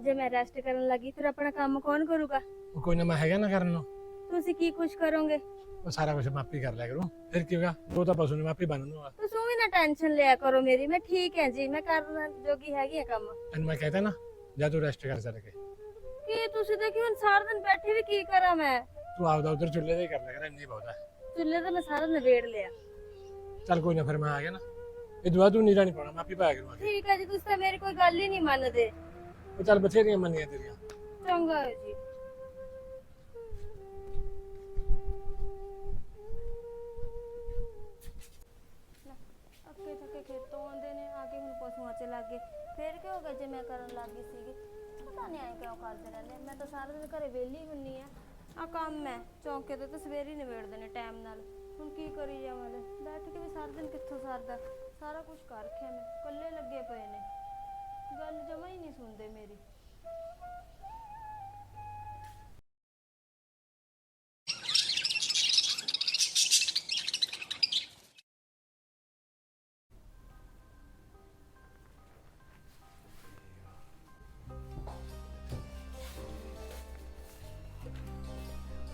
ਜੇ ਮੈਂ ਰੈਸਟ ਕਰਨ ਲੱਗੀ ਫਿਰ ਆਪਣਾ ਕੰਮ ਕੌਣ ਕਰੂਗਾ? ਉਹ ਕੋਈ ਨਾ ਮੈਂ ਹੈਗਾ ਨਾ ਕਰਨ ਨੂੰ। ਤੁਸੀਂ ਕੀ ਕੁਝ ਕਰੋਗੇ? ਉਹ ਸਾਰਾ ਕੁਝ ਮੈਂ ਆਪੇ ਹੀ ਕਰ ਲਿਆ ਕਰੂੰ। ਫਿਰ ਕੀ ਹੋਗਾ? ਉਹ ਤਾਂ ਪਸ਼ੂ ਨੇ ਮੈਂ ਆਪੇ ਬੰਨ ਦੂੰਗਾ ਤੁਸੀਂ ਵੀ ਨਾ ਟੈਨਸ਼ਨ ਲਿਆ ਕਰੋ ਮੇਰੀ। ਮੈਂ ਠੀਕ ਹਾਂ ਜੀ ਮੈਂ ਕਰਨ ਜੋਗੀ ਹੈਗੀ ਆ ਕੰਮ। ਤੈਨੂੰ ਮੈਂ ਕਹਿਤਾ ਨਾ ਜਾ ਤੂੰ ਰੈਸਟ ਕਰ ਚੱਲ ਕੇ ਤੁਸੀਂ ਤਾਂ ਕਿ ਹੁਣ ਸਾਰਾ ਦਿਨ ਬੈਠੇ ਵੀ ਕੀ ਕਰਾਂ ਮੈਂ? ਤੂੰ ਆਪਦਾ ਉਧਰ ਚੁੱਲ੍ਹੇ ਦੇ ਹੀ ਕਰ ਲਿਆ ਕਰ ਇੰਨੀ ਬਹੁਤ ਹੈ ਚੁੱਲ੍ਹੇ ਤਾਂ ਮੈਂ ਸਾਰਾ ਨਵੇੜ ਲਿਆ। ਚੱਲ ਕੋਈ ਨਾ ਫਿਰ ਮੈਂ ਆ ਗਿਆ ਨਾ। ਇਹ ਦੁਆ ਤੂੰ ਨੀਰਾ ਨਹੀਂ ਪਾਉਣਾ ਮੈਂ ਆਪੇ ਪਾਇਆ ਕਰੂੰਗਾ ਠੀਕ ਹੈ ਜੀ ਤੁਸੀਂ ਤਾਂ ਮੇਰੀ ਕੋਈ ਗੱਲ ਹੀ ਨਹੀਂ ਮੰਨਦੇ। ਉਹ ਚੱਲ ਬਥੇਰੀਆਂ ਮੰਨੀਆਂ ਤੇਰੀਆਂ। ਚੰਗਾ ਹੈ ਜੀ। ਅੱਕੇ ਥੱਕੇ ਖੇਤੋਂ ਆਉਂਦੇ ਨੇ ਆ ਕੇ ਹੁਣ ਪਸ਼ੂਆਂ 'ਚ ਲੱਗ ਗਏ। ਫੇਰ ਕੀ ਹੋ ਗਿਆ ਜੇ ਮੈਂ ਕਰਨ ਲੱਗ ਗਈ ਸੀਗੀ? ਪਤਾ ਨਹੀਂ ਐ ਕਿਉਂ ਕਰਦੇ ਰਹਿੰਦੇ। ਮੈਂ ਤਾਂ ਸਾਰਾ ਦਿਨ ਘਰੇ ਵਿਹਲੀ ਹੁੰਨੀ ਆ। ਆ ਕੰਮ ਹੈ ਚੌਂਕੇ ਤੇ ਤਾਂ ਸਵੇਰੇ ਹੀ ਨਿਬੇੜਦੇ ਨੇ ਟਾਈਮ ਨਾਲ। ਹੁਣ ਕੀ ਕਰੀ ਜਾਵਾਂ ਲੈ ਬੈਠ ਕੇ ਵੀ ਸਾਰਾ ਦਿਨ ਕਿੱਥੋਂ ਸਰਦਾ? ਸਾਰਾ ਕੁਝ ਕਰ ਰੱਖਿਆ ਮੈਂ। ਇਕੱਲੇ ਲੱਗੇ ਪਏ ਨੇ। ਗੱਲ ਜਮਾ ਹੀ ਨਹੀਂ ਸੁਣਦੇ ਮੇਰੀ।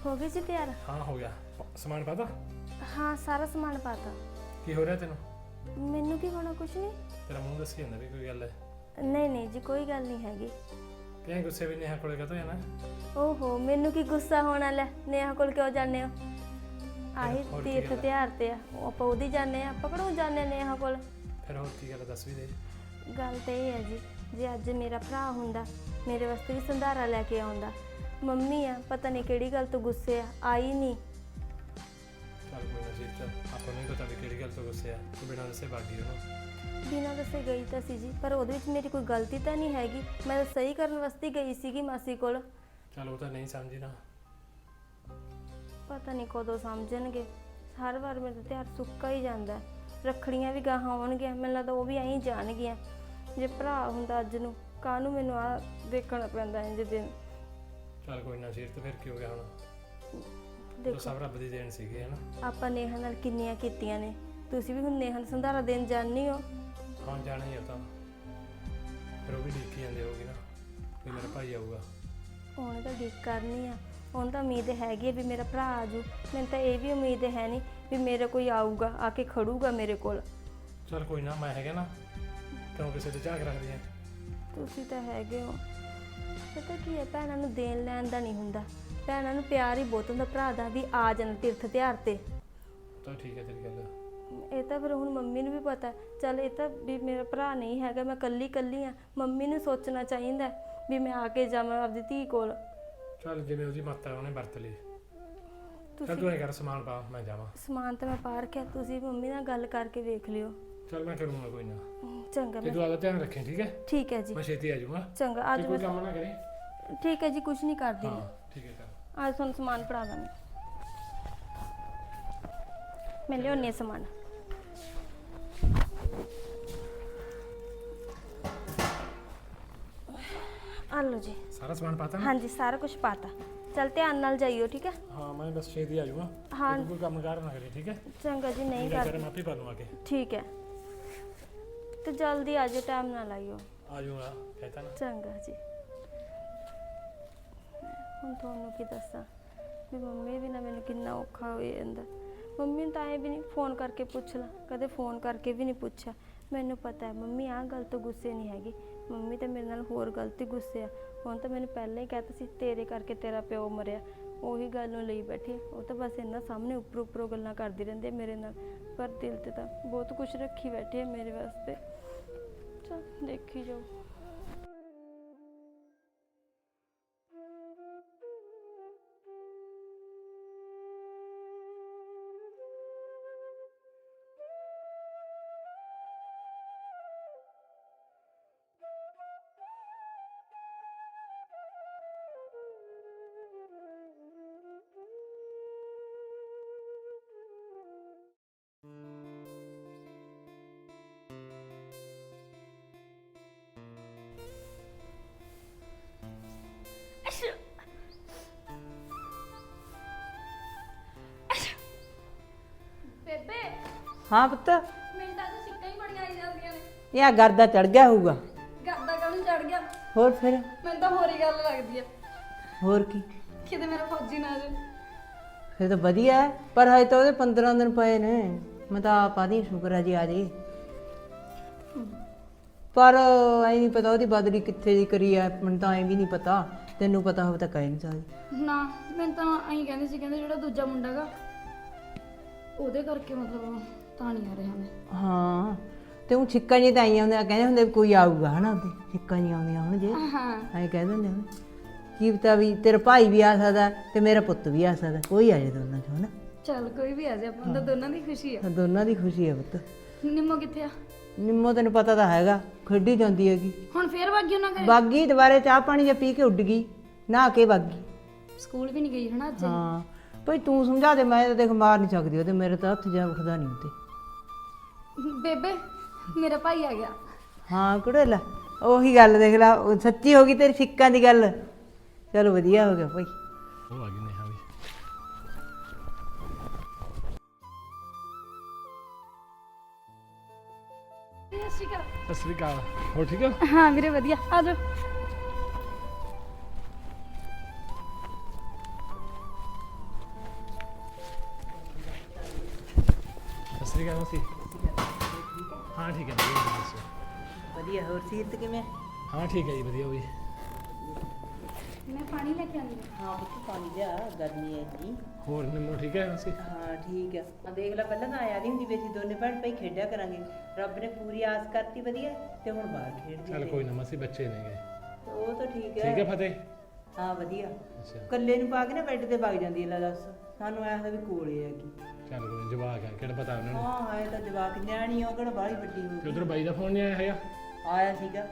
ਹੋ ਗਈ ਜੀ ਤਿਆਰ? ਹਾਂ ਹੋ ਗਿਆ। ਸਮਾਨ ਪਾਤਾ? ਹਾਂ ਸਾਰਾ ਸਮਾਨ ਪਾਤਾ। ਕੀ ਹੋ ਰਿਹਾ ਤੈਨੂੰ? ਮੈਨੂੰ ਕੀ ਹੋਣਾ ਕੁਛ ਨਹੀਂ। ਤੇਰਾ ਮੂੰਹ ਦੱਸੀ ਜਾਂਦਾ ਵੀ ਕੋਈ ਗੱਲ ਹੈ। ਨਹੀਂ ਨਹੀਂ ਜੀ ਕੋਈ ਗੱਲ ਨਹੀਂ ਹੈਗੀ। ਕਿਹ ਗੁੱਸੇ ਵੀ ਨੇਹਾ ਕੋਲੇ ਕਹਤੋ ਜਾਣਾ? ਓਹੋ ਮੈਨੂੰ ਕੀ ਗੁੱਸਾ ਹੋਣਾ ਲੈ ਨੇਹਾ ਕੋਲ ਕਿਉਂ ਜਾਂਦੇ ਹੋ? ਆਹੀ ਹੋਰ ਕੀ ਤੀਰਥ ਗੱਲ? ਤਿਉਹਾਰ ਤੇ ਆ। ਉਹ ਆਪਾਂ ਉਹਦੀ ਜਾਂਦੇ ਆ ਪਕੜੋ ਜਾਂਦੇ ਨੇਹਾ ਕੋਲ? ਫਿਰ ਹੋਰ ਕੀ ਗੱਲ ਦੱਸ ਵੀ ਦੇ। ਗੱਲ ਤਾਂ ਇਹ ਹੈ ਜੀ ਜੇ ਅੱਜ ਮੇਰਾ ਭਰਾ ਹੁੰਦਾ ਮੇਰੇ ਵਾਸਤੇ ਵੀ ਸੰਧਾਰਾ ਲੈ ਕੇ ਆਉਂਦਾ। ਮੰਮੀ ਆ ਪਤਾ ਨਹੀਂ ਕਿਹੜੀ ਗੱਲ ਤੋਂ ਗੁੱਸੇ ਆ ਆਈ ਨਹੀਂ। ਚੱਲ ਕੋਈ ਨਾ ਜੀ ਚੱਲ। ਆਪਾਂ ਨੂੰ ਪਤਾ ਵੀ ਕਿਹੜੀ ਗੱਲ ਤੋਂ ਗੁੱਸੇ ਆ ਤੂੰ ਬਿਨਾਂ ਦੱਸੇ ਬਾਗੀ ਉਹਨੂੰ। ਬਿਨਾਂ ਦੱਸੇ ਗਈ ਤਾਂ ਸੀ ਜੀ। ਪਰ ਉਹਦੇ ਵਿੱਚ ਮੇਰੀ ਕੋਈ ਗਲਤੀ ਤਾਂ ਨਹੀਂ ਹੈਗੀ। ਮੈਂ ਤਾਂ ਸਹੀ ਕਰਨ ਵਾਸਤੇ ਹੀ ਗਈ ਸੀਗੀ ਮਾਸੀ ਕੋਲ। ਚੱਲ ਉਹ ਤਾਂ ਨਹੀਂ ਸਮਝੀ ਨਾ ਪਤਾ ਨਹੀਂ ਕਦੋਂ ਸਮਝਣਗੇ। ਹਰ ਵਾਰ ਮੇਰਾ ਤਿਉਹਾਰ ਸੁੱਕਾ ਹੀ ਜਾਂਦਾ। ਹੈ। ਰੱਖੜੀਆਂ ਵੀ ਗਾਹਾਂ ਆਉਣਗੀਆਂ। ਮੈਨੂੰ ਲੱਗਦਾ ਉਹ ਵੀ ਐਂ ਹੀ ਜਾਣਗੀਆਂ। ਜੇ ਭਰਾ ਹੁੰਦਾ ਅੱਜ ਨੂੰ ਕਾਹਨੂੰ ਮੈਨੂੰ ਆ ਦੇਖਣਾ ਪੈਂਦਾ ਇੰਜ ਦਿਨ। ਚੱਲ ਕੋਈ ਨਾ ਸੀਰ ਤੇ ਫਿਰ ਕੀ ਹੋ ਗਿਆ ਹੁਣ? ਤੋ ਦੇਖੋ। ਸਭ ਰੱਬ ਦੀ ਦੇਣ ਸੀਗੀ ਹੈ ਨਾ? ਆਪਾਂ ਨੇਹਾ ਨਾਲ ਕਿੰਨੀਆਂ ਕੀਤੀਆਂ ਨੇ। ਤੁਸੀਂ ਵੀ ਹੁਣ ਨੇਹਾ ਨੂੰ ਸੰਧਾਰਾ ਦੇਣ ਜਾਣੀ ਹੋ। ਹਾਂ ਜਾਣਾ ਹੀ ਆ ਤਾਂ ਫਿਰ ਉਹ ਵੀ ਦੇਖੀ ਜਾਂਦੇ ਹੋਗੇ ਨਾ ਵੀ ਮੇਰਾ ਭਾਈ ਆਊਗਾ। ਉਹਨੇ ਤਾਂ ਠੀਕ ਕਰਨੀ ਆ। ਉਹਨੂੰ ਤਾਂ ਉਮੀਦ ਹੈਗੀ ਆ ਵੀ ਮੇਰਾ ਭਰਾ ਆਜੂ ਮੈਨੂੰ ਤਾਂ ਇਹ ਵੀ ਉਮੀਦ ਹੈ ਨਹੀਂ ਵੀ ਮੇਰੇ ਕੋਈ ਆਊਗਾ ਆ ਕੇ ਖੜੂਗਾ ਮੇਰੇ ਕੋਲ। ਚਲ ਕੋਈ ਨਾ ਮੈਂ ਹੈਗਾ ਨਾ ਕਿਉਂ ਕਿਸੇ ਤੇ ਝਾਕ ਰੱਖਦੀ ਐ ਤੁਸੀਂ ਤਾਂ ਹੈਗੇ ਹੋ। ਪਤਾ ਕੀ ਹੈ ਭੈਣਾਂ ਨੂੰ ਦੇਣ ਲੈਣ ਦਾ ਨਹੀਂ ਹੁੰਦਾ। ਭੈਣਾਂ ਨੂੰ ਪਿਆਰ ਹੀ ਬਹੁਤ ਹੁੰਦਾ ਭਰਾ ਦਾ ਵੀ ਆ ਜਾਣ ਤੀਰਥ ਤਿਉਹਾਰ ਤੇ। ਤਾਂ ਠੀਕ ਹੈ ਤੇਰੀ ਗੱਲ। ਇਹ ਤਾਂ ਫਿਰ ਹੁਣ ਮੰਮੀ ਨੂੰ ਵੀ ਪਤਾ ਚਲ ਇਹ ਤਾਂ ਵੀ ਮੇਰਾ ਭਰਾ ਨਹੀਂ ਹੈਗਾ ਮੈਂ ਕੱਲੀ ਕੱਲੀ ਆ ਮੰਮੀ ਨੂੰ ਸੋਚਣਾ ਚਾਹੀਦਾ ਵੀ ਮੈਂ ਆ ਕੇ ਜਾਵਾਂ ਆਪਦੀ ਧੀ ਕੋਲ। ਚਲ ਜਿਵੇਂ ਉਹਦੀ ਮਾਤਾ ਉਹਨੇ ਵਰਤ ਲਈ। ਚਲ ਤੁਸੀਂ ਤੂੰ ਐ ਕਰ ਸਮਾਨ ਪਾ ਮੈਂ ਜਾਵਾਂ। ਸਮਾਨ ਤਾਂ ਮੈਂ ਪਾ ਰੱਖਿਆ ਤੁਸੀਂ ਮੰਮੀ ਨਾਲ ਗੱਲ ਕਰਕੇ ਵੇਖ ਲਿਓ। ਚਲ ਮੈਂ ਕਰੂੰਗਾ ਕੋਈ ਨਾ। ਚੰਗਾ ਤੇ ਮੈਂ ਤੂੰ ਆਦਾ ਧਿਆਨ ਰੱਖੇ ਠੀਕ ਹੈ? ਠੀਕ ਹੈ ਜੀ। ਮੈਂ ਛੇਤੀ ਆ ਜਾਊਂਗਾ। ਚੰਗਾ ਤੇ ਅੱਜ ਕੋਈ ਮੈਂ ਕੰਮ ਨਾ ਕਰੀ। ਠੀਕ ਹੈ ਜੀ ਕੁਝ ਨਹੀਂ ਕਰਦੀ ਹਾਂ ਠੀਕ ਹੈ ਕਰ ਅੱਜ ਤੁਹਾਨੂੰ ਸਮਾਨ ਫੜਾ ਦਾਂਗੀ। ਮੈਂ ਲਿਆਉਂਦੀ ਹਾਂ ਸਮਾਨ। ਆ ਲਓ ਜੀ। ਸਾਰਾ ਸਮਾਨ ਪਾਤਾ ਨਾ? ਹਾਂਜੀ ਸਾਰਾ ਕੁਝ ਪਾਤਾ। ਚਲ ਧਿਆਨ ਨਾਲ ਜਾਈਓ ਠੀਕ ਹੈ? ਹਾਂ ਮੈਂ ਬਸ ਛੇਤੀ ਆ ਜਾਊਂਗਾ। ਹਾਂ। ਕੋਈ ਕੰਮ ਕਾਰ ਨਾ ਕਰੀ ਠੀਕ ਹੈ? ਚੰਗਾ ਜੀ ਨਹੀਂ ਮੇਰਾ ਕਰ ਕਰ ਮਾਪੀ ਪਾ ਕੇ ਠੀਕ ਹੈ। ਤੇ ਜਲਦੀ ਆ ਜਾਓ ਟਾਈਮ ਨਾ ਲਾਇਓ ਆ ਜਾਊਂਗਾ ਕਹਿਤਾ ਨਾ। ਚੰਗਾ ਜੀ। ਹੁਣ ਤੁਹਾਨੂੰ ਕੀ ਦੱਸਾਂ? ਵੀ ਮੰਮੀ ਵੀ ਨਾ ਮੈਨੂੰ ਕਿੰਨਾ ਔਖਾ ਹੋਏ ਜਾਂਦਾ ਮੰਮੀ ਨੂੰ ਤਾਂ ਐ ਵੀ ਨਹੀਂ ਫੋਨ ਕਰਕੇ ਪੁੱਛ ਲਾ ਕਦੇ ਫੋਨ ਕਰਕੇ ਵੀ ਨਹੀਂ ਪੁੱਛਿਆ। ਮੈਨੂੰ ਪਤਾ ਹੈ। ਮੰਮੀ, ਆਹ ਗੱਲ ਤੋਂ ਗੁੱਸੇ ਨਹੀਂ ਹੈਗੀ। ਮੰਮੀ ਤਾਂ ਮੇਰੇ ਨਾਲ ਹੋਰ ਗਲਤੀ ਗੁੱਸੇ ਆ। ਹੁਣ ਤਾਂ ਮੈਨੂੰ ਪਹਿਲਾਂ ਹੀ ਕਹਿਤਾ ਸੀ, ਤੇਰੇ ਕਰਕੇ ਤੇਰਾ ਪਿਓ ਮਰਿਆ। ਉਹੀ ਗੱਲ ਨੂੰ ਲਈ ਬੈਠੀ। ਉਹ ਤਾਂ ਬਸ ਇਹਨਾਂ ਸਾਹਮਣੇ ਉੱਪਰ ਉੱਪਰੋਂ ਗੱਲਾਂ ਕਰਦੀ ਰਹਿੰਦੀ ਹੈ ਮੇਰੇ ਨਾਲ। ਪਰ ਦਿਲ ਤੇ ਤਾਂ ਬਹੁਤ ਕੁਝ ਰੱਖੀ ਬੈਠੀ ਹੈ ਮੇਰੇ ਵਾਸਤੇ। ਚਲ ਦੇਖੀ ਜਾਓ। ਹਾਂ ਪੁੱਤ। ਮਿੰਟਾਂ 'ਚ ਸਿੱਕਾਂ ਹੀ ਬੜੀਆਂ ਆਈ ਜਾਂਦੀਆਂ ਨੇ। ਇਹ ਗਰਦਾ ਚੜ ਗਿਆ ਹੋਊਗਾ। ਗਰਦਾ ਕਾਹਨੂੰ ਚੜ ਗਿਆ। ਹੋਰ ਫਿਰ? ਮੈਨੂੰ ਤਾਂ ਹੋਰ ਹੀ ਗੱਲ ਲੱਗਦੀ ਆ। ਹੋਰ ਕੀ? ਕਿਤੇ ਮੇਰਾ ਫੌਜੀ ਨਾ ਆ ਜਾਵੇ। ਫਿਰ ਤਾਂ ਵਧੀਆ ਹੈ, ਪਰ ਹਜੇ ਤਾਂ ਉਹਦੇ 15 ਦਿਨ ਪਏ ਨੇ। ਮੈਂ ਤਾਂ ਆਪ ਆਦੀ ਸ਼ੁਕਰ ਹੈ ਜੀ ਆ ਜੇ ਪਰ ਐ ਨਹੀਂ ਪਤਾ ਉਹਦੀ ਬਦਲੀ ਕਿੱਥੇ ਦੀ ਕਰੀ ਐ ਮੈਨੂੰ ਤਾਂ ਐ ਵੀ ਨਹੀਂ ਪਤਾ। ਤੈਨੂੰ ਪਤਾ ਹੋਵੇ ਤਾਂ ਕਹਿ ਨਹੀਂ ਸਕਦੀ। ਨਾ ਮੈਨੂੰ ਤਾਂ ਐਂ ਕਹਿੰਦੇ ਸੀ ਕਹਿੰਦੇ ਜਿਹੜਾ ਦੂਜਾ ਮੁੰਡਾ ਗਾ ਉਹਦੇ ਕਰਕੇ ਮਤਲਬ ਤਾਂ ਨਹੀਂ ਆ ਰਿਹਾ ਮੈਂ ਹਾਂ ਤੇ ਉਹ ਛਿੱਕਾਂ ਜੀ ਤਾਂ ਆਈਆਂ ਹੁੰਦੀਆਂ ਕਹਿੰਦੇ ਹੁੰਦੇ ਵੀ ਕੋਈ ਆਊਗਾ ਹਨਾ ਉਹਦੇ ਛਿੱਕਾਂ ਜੀ ਆਉਂਦੀਆਂ ਹੁਣ ਜੇ। ਹਾਂ ਐਂ ਕਹਿ ਦਿੰਦੇ ਹੁਣ ਕੀ ਪਤਾ ਵੀ ਤੇਰਾ ਭਾਈ ਵੀ ਆ ਸਕਦਾ ਤੇ ਮੇਰਾ ਪੁੱਤ ਵੀ ਆ ਸਕਦਾ ਕੋਈ ਆ ਜੇ ਦੋਨਾਂ ਚੋਂ ਹਨਾ। ਚੱਲ ਕੋਈ ਵੀ ਆ ਜਾ ਆਪਾਂ ਨੂੰ ਤਾਂ ਦੋਨਾਂ ਦੀ ਖੁਸ਼ੀ ਆ। ਤਾਂ ਦੋਨਾਂ ਦੀ ਖੁਸ਼ੀ ਹੈ ਪੁੱਤ। ਨਿੰਮੋ ਕਿੱਥੇ ਆ? ਨਿੰਮੋ ਤੈਨੂੰ ਪਤਾ ਤਾਂ ਹੈਗਾ ਖੇਡੀ ਜਾਂਦੀ ਹੈਗੀ। ਹੁਣ ਫੇਰ ਵਾਗੀ ਉਹਨਾਂ ਘਰੇ? ਬਾਗੀ ਦੁਬਾਰੇ ਚਾਹ ਪਾਣੀ ਜਾਂ ਪੀ ਕੇ ਉੱਡ ਗਈ ਨਹਾ ਕੇ ਬਾਗੀ ਸਕੂਲ ਵੀ ਨਹੀਂ ਗਈ ਹਨਾ ਅੱਜ? ਹਾਂ ਭਈ ਤੂੰ ਸਮਝਾ ਦੇ ਮੈਂ ਤਾਂ ਦੇਖ ਮਾਰ ਨਹੀਂ ਸਕਦੀ ਉਹਦੇ ਮੇਰੇ ਤਾਂ ਹੱਥ ਜਾ ਉੱਠਦਾ ਨਹੀਂ ਉੱਤੇ ਬੇਬੇ ਮੇਰਾ ਭਾਈ ਆ ਗਿਆ। ਹਾਂ ਕੁੜੇ ਲੈ ਉਹੀ ਗੱਲ ਦੇਖ ਲਾ ਉਹ ਸੱਚੀ ਹੋ ਗਈ ਤੇਰੀ ਸਿੱਕਾਂ ਦੀ ਗੱਲ। ਚਲੋ ਵਧੀਆ ਹੋ ਗਿਆ ਭਾਈ। ਉਹ ਆ ਗਈ ਨੇਹਾ ਵੀ। ਸਤਿ ਸ੍ਰੀ ਅਕਾਲ। ਹੋ ਠੀਕ ਹੋ? ਹਾਂ ਵੀਰੇ ਵਧੀਆ। ਆ ਜਾ ਸਤਿ ਸ੍ਰੀ ਅਕਾਲ ਮਾਸੀ। ਵਧੀਆ ਹੋਰ ਸੀਰਤ ਕਿਵੇਂ? ਹਾਂ ਠੀਕ ਹੈ ਜੀ ਵਧੀਆ ਵੀ ਮੈਂ ਪਾਣੀ ਲੈ ਕੇ ਆਉਂਦੀ ਹਾਂ। ਪੁੱਤ ਪਾਣੀ ਜਾ ਗਰਮੀ ਹੈ ਜੀ ਹੋਰ ਨਿੰਮੋ ਠੀਕ ਹੈ ਮਾਸੀ ਹਾਂ ਠੀਕ ਆ ਆ ਦੇਖ ਲੈ ਪਹਿਲਾਂ ਤਾਂ ਆਇਆ ਨਹੀਂ ਹੁੰਦੀ ਵੀ ਅਸੀਂ ਦੋਨੇ ਭੈਣ ਭਾਈ ਖੇਡਿਆ ਕਰਾਂਗੇ। ਰੱਬ ਨੇ ਪੂਰੀ ਆਸ ਕਰਤੀ ਵਧੀਆ ਤੇ ਹੁਣ ਬਾਹਰ ਖੇਡਦੇ ਚੱਲ ਕੋਈ ਨਾ ਮਾਸੀ ਬੱਚੇ ਨੇਗੇ ਉਹ ਤਾਂ ਠੀਕ ਠੀਕ ਹੈ ਹੈ ਫਤਿਹ? ਹਾਂ ਵਧੀਆ। ਅੱਛਾ। ਕੱਲੇ ਨੂੰ ਪਾ ਕੇ ਨਾ ਬੈੱਡ ਤੇ ਵਗ ਜਾਂਦੀ ਹੈ ਲੈ ਦੱਸ। ਸਾਨੂੰ ਐਂ ਹੁੰਦਾ ਵੀ ਕੋਲੇ ਹੈਗੀ। ਚੱਲ ਕੋਈ ਨੀ, ਜਵਾਕ ਹੈ ਕਿਹੜਾ ਪਤਾ ਉਹਨਾਂ ਨੂੰ। ਹਾਂ ਹਾਏ ਤਾਂ ਜਵਾਕ ਨਿਆਣੀ ਉਹ ਕਿਹੜਾ ਬਾਹਲੀ ਵੱਡੀ ਹੋ ਤੇ ਗਈ। ਉਧਰ ਬਾਈ ਦਾ ਫੋਨ ਨਹੀਂ ਆਇਆ ਹੈਗਾ? ਆਇਆ ਸੀਗਾ।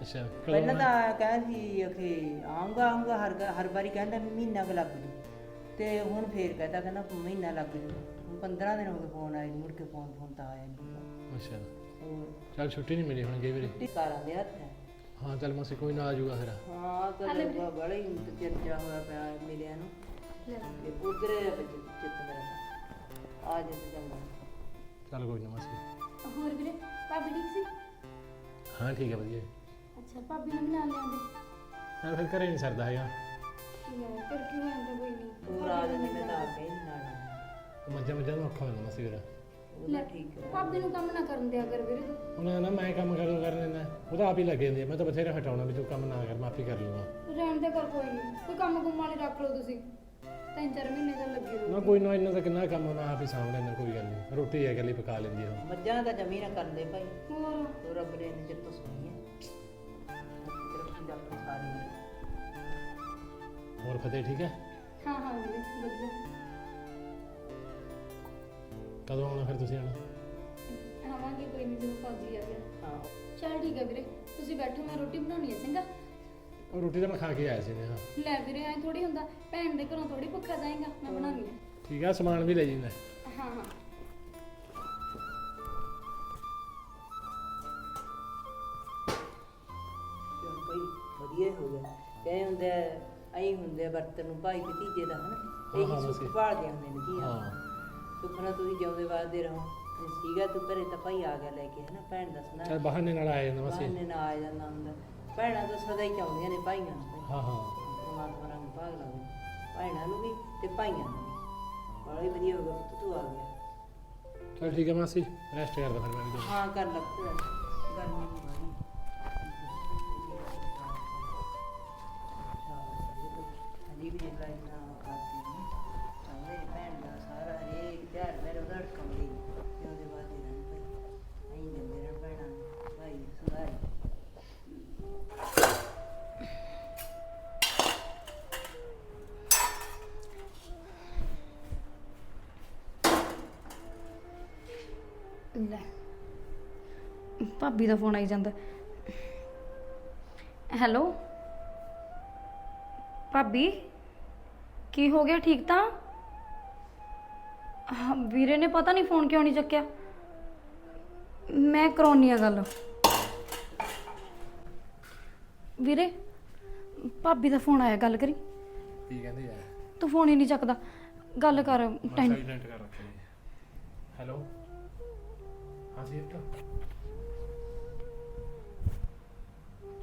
ਅੱਛਾ ਪਹਿਲਾਂ? ਤਾਂ ਕਹਿੰਦਾ ਸੀ ਅਖੇ ਆਉਂਗਾ ਆਉਂਗਾ ਹਰ ਗ- ਹਰ ਵਾਰੀ ਕਹਿੰਦਾ ਵੀ ਮਹੀਨਾ ਕੁ ਲੱਗ ਜੂ। ਤੇ ਹੁਣ ਫੇਰ ਕਹਿੰਦਾ ਕਹਿੰਦਾ ਮਹੀਨਾ ਲੱਗ ਜੂ। ਹੁਣ 15 ਦਿਨ ਹੋ ਗਏ ਫੋਨ ਆਏ ਨੂੰ, ਮੁੜ ਕੇ ਫੋਨ ਫੋਨ ਤਾਂ ਆਇਆ ਨਹੀਂ ਅੱਛਾ। ਚੱਲ ਛੁੱਟੀ ਨਹੀਂ ਮਿਲੀ ਹੁਣ ਗਈ ਵੀਰੇ? ਛੁੱਟੀ ਕਾਰਾਂ ਦੇ ਹੱਥ। ਹੈ ਹਾਂ ਚੱਲ ਮਾਸੀ ਕੋਈ ਨਾ ਆ ਜਾਊਗਾ ਫਿਰ। ਹਾਂ ਤਾਂ ਬੜਾ ਹੀ ਚਰਚਾ ਹੋਇਆ ਪਿਆ ਮਿਲਿਆ ਨੂੰ। ਤੇ ਉਧਰ ਚਿੱਤ ਮੇਰਾ ਆ ਜੇ ਚੰਗਾ ਚੱਲ ਕੋਈ ਨਾ ਮਾਸੀ। ਹੋਰ ਵੀਰੇ ਭਾਬੀ ਠੀਕ ਸੀ? ਹਾਂ ਠੀਕ ਹੈ ਵਧੀਆ। ਅੱਛਾ ਭਾਬੀ ਨੂੰ ਵੀ ਨਾਲ ਲਿਆਂਦੇ ਚੱਲ ਫਿਰ ਘਰੇ ਨਹੀਂ ਸਰਦਾ ਹੈਗਾ। ਲੈ ਫਿਰ ਕੀ ਤਾਂ ਕੋਈ ਨਹੀਂ। ਆ ਜਾਂਦੇ ਮੈਂ ਤਾਂ ਆਪੇ ਹੀ ਉਹ ਮੱਝਾਂ ਮੱਝਾਂ ਨੂੰ ਔਖਾ ਹੁੰਦਾ ਮਾਸੀ ਵੀਰ ਉਹਦਾ ਠੀਕ ਹੈ। ਭਾਬੀ ਨੂੰ ਕੰਮ ਨਾ ਕਰਨ ਦਿਆ ਕਰ ਵੀਰੇ ਤੂੰ। ਉਹਨਾਂ ਨਾ ਮੈਂ ਕੰਮ ਕਦੋਂ ਕਰ ਲੈਂਦਾ। ਉਹ ਤਾਂ ਆਪ ਹੀ ਲੱਗ ਜਾਂਦੀ ਹੈ। ਮੈਂ ਤਾਂ ਬਥੇਰਾ ਹਟਾਉਣਾ ਵੀ ਤੂੰ ਕੰਮ ਨਾ ਕਰ ਮੈਂ ਆਪ ਹੀ ਕਰ ਲੂੰਗਾ ਰਹਿਣ ਦੇ ਕਰ ਕੋਈ ਨਹੀਂ। ਕੋਈ ਕੰਮ ਕੁੰਮ ਵਾਲੀ ਰੱਖ ਲਓ ਤੁਸੀਂ। ਤਿੰਨ ਚਾਰ ਮਹੀਨੇ ਤਾਂ ਲੱਗੇ ਰਹੋ ਨਾ ਕੋਈ ਨਾ ਇੰਨਾ ਤਾਂ ਕਿੰਨਾ ਕੰਮ ਮੈਂ ਆਪ ਹੀ ਸਾਂਭ ਲੈਂਦਾ ਕੋਈ ਗੱਲ ਨਹੀਂ। ਰੋਟੀ ਹੈ ਗੱਲ ਹੀ ਪਕਾ ਲੈਂਦੀ ਆ ਮੱਝਾਂ ਦਾ ਜਮੀ ਨਾ ਕਰਦੇ ਭਾਈ। ਹੋਰ? ਤੋ ਰੱਬ ਨੇ ਇੰਨੇ ਚਿਰ ਤੋਂ ਸੁਣੀ ਹੈ ਹੋਰ ਫਤਿਹ ਠੀਕ ਹੈ? ਹਾਂ ਹਾਂ ਵੀਰੇ ਵਧੀਆ। ਕਦੋਂ ਆਉਣਾ ਫਿਰ ਤੁਸੀਂ ਆਉਣਾ ਆਵਾਂਗੇ ਕੋਈ ਨਹੀਂ ਜਦੋਂ ਫੌਜੀ ਆ ਗਿਆ। ਹਾਂ। ਚਲ ਠੀਕ ਹੈ ਵੀਰੇ ਤੁਸੀਂ ਬੈਠੋ ਮੈਂ ਰੋਟੀ ਬਣਾਉਣੀ ਹੈ ਚੰਗਾ? ਉਹ ਰੋਟੀ ਤਾਂ ਮੈਂ ਖਾ ਕੇ ਆਇਆ ਸੀ ਨੇ। ਹਾਂ ਲੈ ਵੀਰੇ ਐ ਥੋੜੀ ਹੁੰਦਾ। ਭੈਣ ਦੇ ਘਰੋਂ ਥੋੜੀ ਭੁੱਖਾ ਜਾਏਗਾ ਮੈਂ ਬਣਾਉਣੀ ਹੈ ਠੀਕ ਆ ਸਮਾਨ ਵੀ ਲੈ ਜਿੰਦਾ। ਹਾਂ ਹਾਂ। ਚਲ ਭਾਈ ਵਧੀਆ ਹੀ ਹੋ ਗਿਆ। ਕਹੇ ਹੁੰਦੇ ਐਂ ਹੁੰਦੇ ਆ ਬਰਤਨ ਨੂੰ ਭਾਈ ਭਤੀਜੇ ਦਾ ਹਨਾ? ਇਹ ਹਾਂ, ਹੀ ਬਸ ਸੁੱਖ ਇਹ। ਭਾਲਦੇ ਹੁੰਦੇ ਨੇ ਜੀ ਹਾਂ। ਸੁਖਣਾ ਤੁਸੀਂ ਜਿਉਂਦੇ ਵਾਦੇ ਰਹੋ। ਤੇ ਸੀਗਾ ਤੂੰ ਘਰੇ ਤਾਂ ਭਾਈ ਆ ਗਿਆ ਲੈ ਕੇ ਹਨਾ? ਭੈਣ ਦਾ ਸੁਣਾ ਚੱਲ ਬਹਾਨੇ ਨਾਲ ਆਇਆ ਜਾਂਦਾ ਮਾਸੀ ਬਹਾਨੇ ਨਾਲ ਆ ਜਾਂਦਾ ਹੁੰਦਾ। ਭੈਣਾਂ ਤਾਂ ਸਦਾ ਹੀ ਚਾਹੁੰਦੀਆਂ ਨੇ ਭਾਈਆਂ ਨੂੰ ਭਾਈ। ਹਾਂ ਹਾਂ। ਪਰਮਾਤਮਾ ਰੰਗ ਭਾਗ ਲਾਵੇ। ਭੈਣਾਂ ਨੂੰ ਵੀ ਤੇ ਭਾਈਆਂ ਨੂੰ ਵੀ। ਬੜਾ ਹੀ ਵਧੀਆ ਹੋ ਗਿਆ ਪੁੱਤ ਤੂੰ ਆ ਗਿਆ। ਚੱਲ ਠੀਕ ਹੈ ਮਾਸੀ ਰੈਸਟ ਕਰਦਾ ਫਿਰ ਮੈਂ ਵੀ ਜਾਣਾ। ਹਾਂ ਕਰ ਲੱਗ ਗਰਮੀ ਦੀ ਬਾਰੀ ਅਜੀ ਵੀ ਜਿਹੜਾ ਲੈ। ਭਾਬੀ ਦਾ ਫੋਨ ਆਈ ਜਾਂਦਾ। ਹੈਲੋ? ਭਾਬੀ ਕੀ ਹੋ ਗਿਆ? ਠੀਕ ਤਾਂ? ਹਾਂ, ਵੀਰੇ ਨੇ ਪਤਾ ਨਹੀਂ ਫੋਨ ਕਿਉਂ ਨਹੀਂ ਚੱਕਿਆ। ਮੈਂ ਕਰਾਉਣੀ ਆ ਗੱਲ। ਵੀਰੇ ਭਾਬੀ ਦਾ ਫੋਨ ਆਇਆ ਗੱਲ ਕਰੀ। ਕੀ ਕਹਿੰਦੇ ਯਾਰ ਤੂੰ ਫੋਨ ਹੀ ਨਹੀਂ ਚੱਕਦਾ। ਗੱਲ ਕਰ ਸਾਈਲੈਂਟ ਕਰ ਰੱਖਿਆ ਹੈਲੋ? ਇੱਥੇ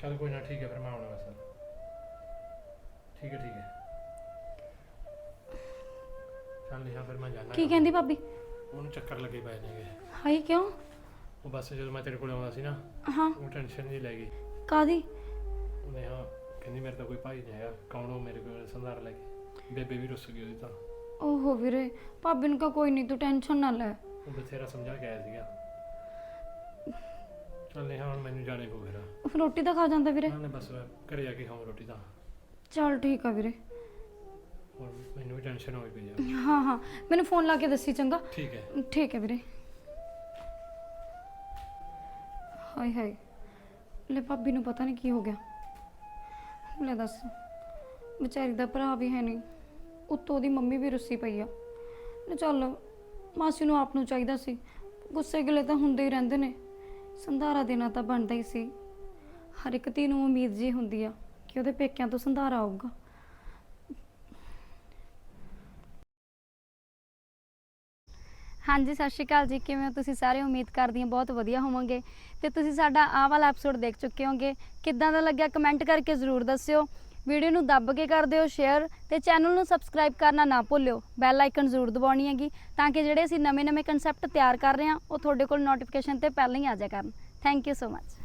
ਚੱਲ ਕੋਈ ਨਾ ਠੀਕ ਹੈ ਫਿਰ ਮੈਂ ਆਉਣਾ ਬਸ। ਠੀਕ ਹੈ ਠੀਕ ਹੈ। ਚੱਲ ਨਹੀਂ ਫਿਰ ਮੈਂ ਜਾਣਾ ਕੀ ਕਹਿੰਦੀ ਭਾਬੀ? ਉਹਨੂੰ ਚੱਕਰ ਲੱਗੇ ਪਏ ਨੇਗੇ। ਹਾਈ ਕਿਉਂ? ਉਹ ਬਸ ਜਦੋਂ ਮੈਂ ਤੇਰੇ ਕੋਲ ਆਉਂਦਾ ਸੀ ਨਾ ਹਾਂ। ਉਹ ਟੈਨਸ਼ਨ ਨਹੀਂ ਲੈ ਗਈ। ਕਾਦੀ ਉਹਨੇ ਹਾਂ ਕਹਿੰਦੀ ਮੇਰੇ ਤਾਂ ਕੋਈ ਭਾਈ ਨਹੀਂ ਹੈਗਾ। ਕੌਣ ਉਹ ਮੇਰੇ ਕੋਲ ਸੰਧਾਰ ਲੈ ਕੇ? ਬੇਬੇ ਵੀ ਰੁੱਸ ਗਈ ਉਹਦੀ ਤਾਂ। ਓਹੋ ਵੀਰੇ ਭਾਬੀ ਨੂੰ ਕਹਾ ਕੋਈ ਨਹੀਂ ਤੂੰ ਟੈਨਸ਼ਨ ਨਾ ਲੈ। ਉਹ ਬਥੇਰਾ ਸਮਝਾ ਕੇ ਆਇਆ ਸੀਗਾ। ਚੱਲ ਨਹੀਂ ਹੁਣ ਮੈਨੂੰ ਜਾਣੇ ਪਊ ਫਿਰ। ਫਿਰ ਰੋਟੀ ਤਾਂ ਖਾ ਜਾਂਦਾ ਵੀਰੇ। ਉਹਨਾਂ ਨੇ ਬਸ ਘਰੇ ਆ ਕੇ ਖਾਉਂ ਰੋਟੀ ਤਾਂ। ਚਲ ਠੀਕ ਆ ਵੀਰੇ। ਹੋਰ ਮੈਨੂੰ ਵੀ ਟੈਨਸ਼ਨ ਹੋਈ ਪਈ ਆ। ਹਾਂ ਹਾਂ। ਮੈਨੂੰ ਫੋਨ ਲਾ ਕੇ ਦੱਸੀ ਚੰਗਾ। ਠੀਕ ਹੈ। ਠੀਕ ਹੈ ਵੀਰੇ। ਹਾਏ ਹਾਏ। ਲੈ ਭਾਬੀ ਨੂੰ ਪਤਾ ਨਹੀਂ ਕੀ ਹੋ ਗਿਆ। ਲੈ ਦੱਸ। ਵਿਚਾਰੀ ਦਾ ਭਰਾ ਵੀ ਹੈ ਨਹੀਂ। ਉੱਤੋਂ ਦੀ ਮੰਮੀ ਵੀ ਰੁੱਸੀ ਪਈ ਆ। ਲੈ ਚੱਲ ਮਾਸੀ ਨੂੰ ਆਪ ਨੂੰ ਚਾਹੀਦਾ ਸੀ। ਗੁੱਸੇ ਗਿਲੇ ਤਾਂ ਹੁੰਦੇ ਹੀ ਰਹਿੰਦੇ ਨੇ। ਸੰਧਾਰਾ ਦੇਣਾ ਤਾਂ ਬਣਦਾ ਹੀ ਸੀ। ਹਰ ਇੱਕ ਧੀ ਨੂੰ ਉਮੀਦ ਜੀ ਹੁੰਦੀ ਆ ਕਿ ਉਹਦੇ ਪੇਕਿਆਂ ਤੋਂ ਸੰਧਾਰਾ ਆਊਗਾ। ਹਾਂਜੀ, ਸਤਿ ਸ਼੍ਰੀ ਅਕਾਲ ਜੀ। ਕਿਵੇਂ ਹੋ? ਤੁਸੀਂ ਸਾਰੇ ਉਮੀਦ ਕਰਦੀ ਹਾਂ ਬਹੁਤ ਵਧੀਆ ਹੋਵੋਗੇ। ਤੇ ਤੁਸੀਂ ਸਾਡਾ ਆਹ ਵਾਲਾ ਐਪੀਸੋਡ ਦੇਖ ਚੁੱਕੇ ਹੋਗੇ ਕਿੱਦਾਂ ਦਾ ਲੱਗਿਆ? ਕਮੈਂਟ ਕਰਕੇ ਜ਼ਰੂਰ ਦੱਸਿਓ। ਵੀਡੀਓ ਨੂੰ ਦੱਬ ਕੇ ਕਰ ਦਿਓ ਸ਼ੇਅਰ ਤੇ ਚੈਨਲ ਨੂੰ ਸਬਸਕ੍ਰਾਈਬ ਕਰਨਾ ਨਾ ਭੁੱਲਿਓ। ਬੈਲ ਆਈਕਨ ਜ਼ਰੂਰ ਦਬਾਉਣੀ ਹੈਗੀ ਤਾਂ ਕਿ ਜਿਹੜੇ ਅਸੀਂ ਨਵੇਂ-ਨਵੇਂ ਕਨਸੈਪਟ ਤਿਆਰ ਕਰ ਰਹੇ ਹਾਂ, ਉਹ ਤੁਹਾਡੇ ਕੋਲ ਨੋਟੀਫਿਕੇਸ਼ਨ ਤੇ ਪਹਿਲਾਂ ਹੀ ਆ ਜਾਇਆ ਕਰਨ। Thank you so much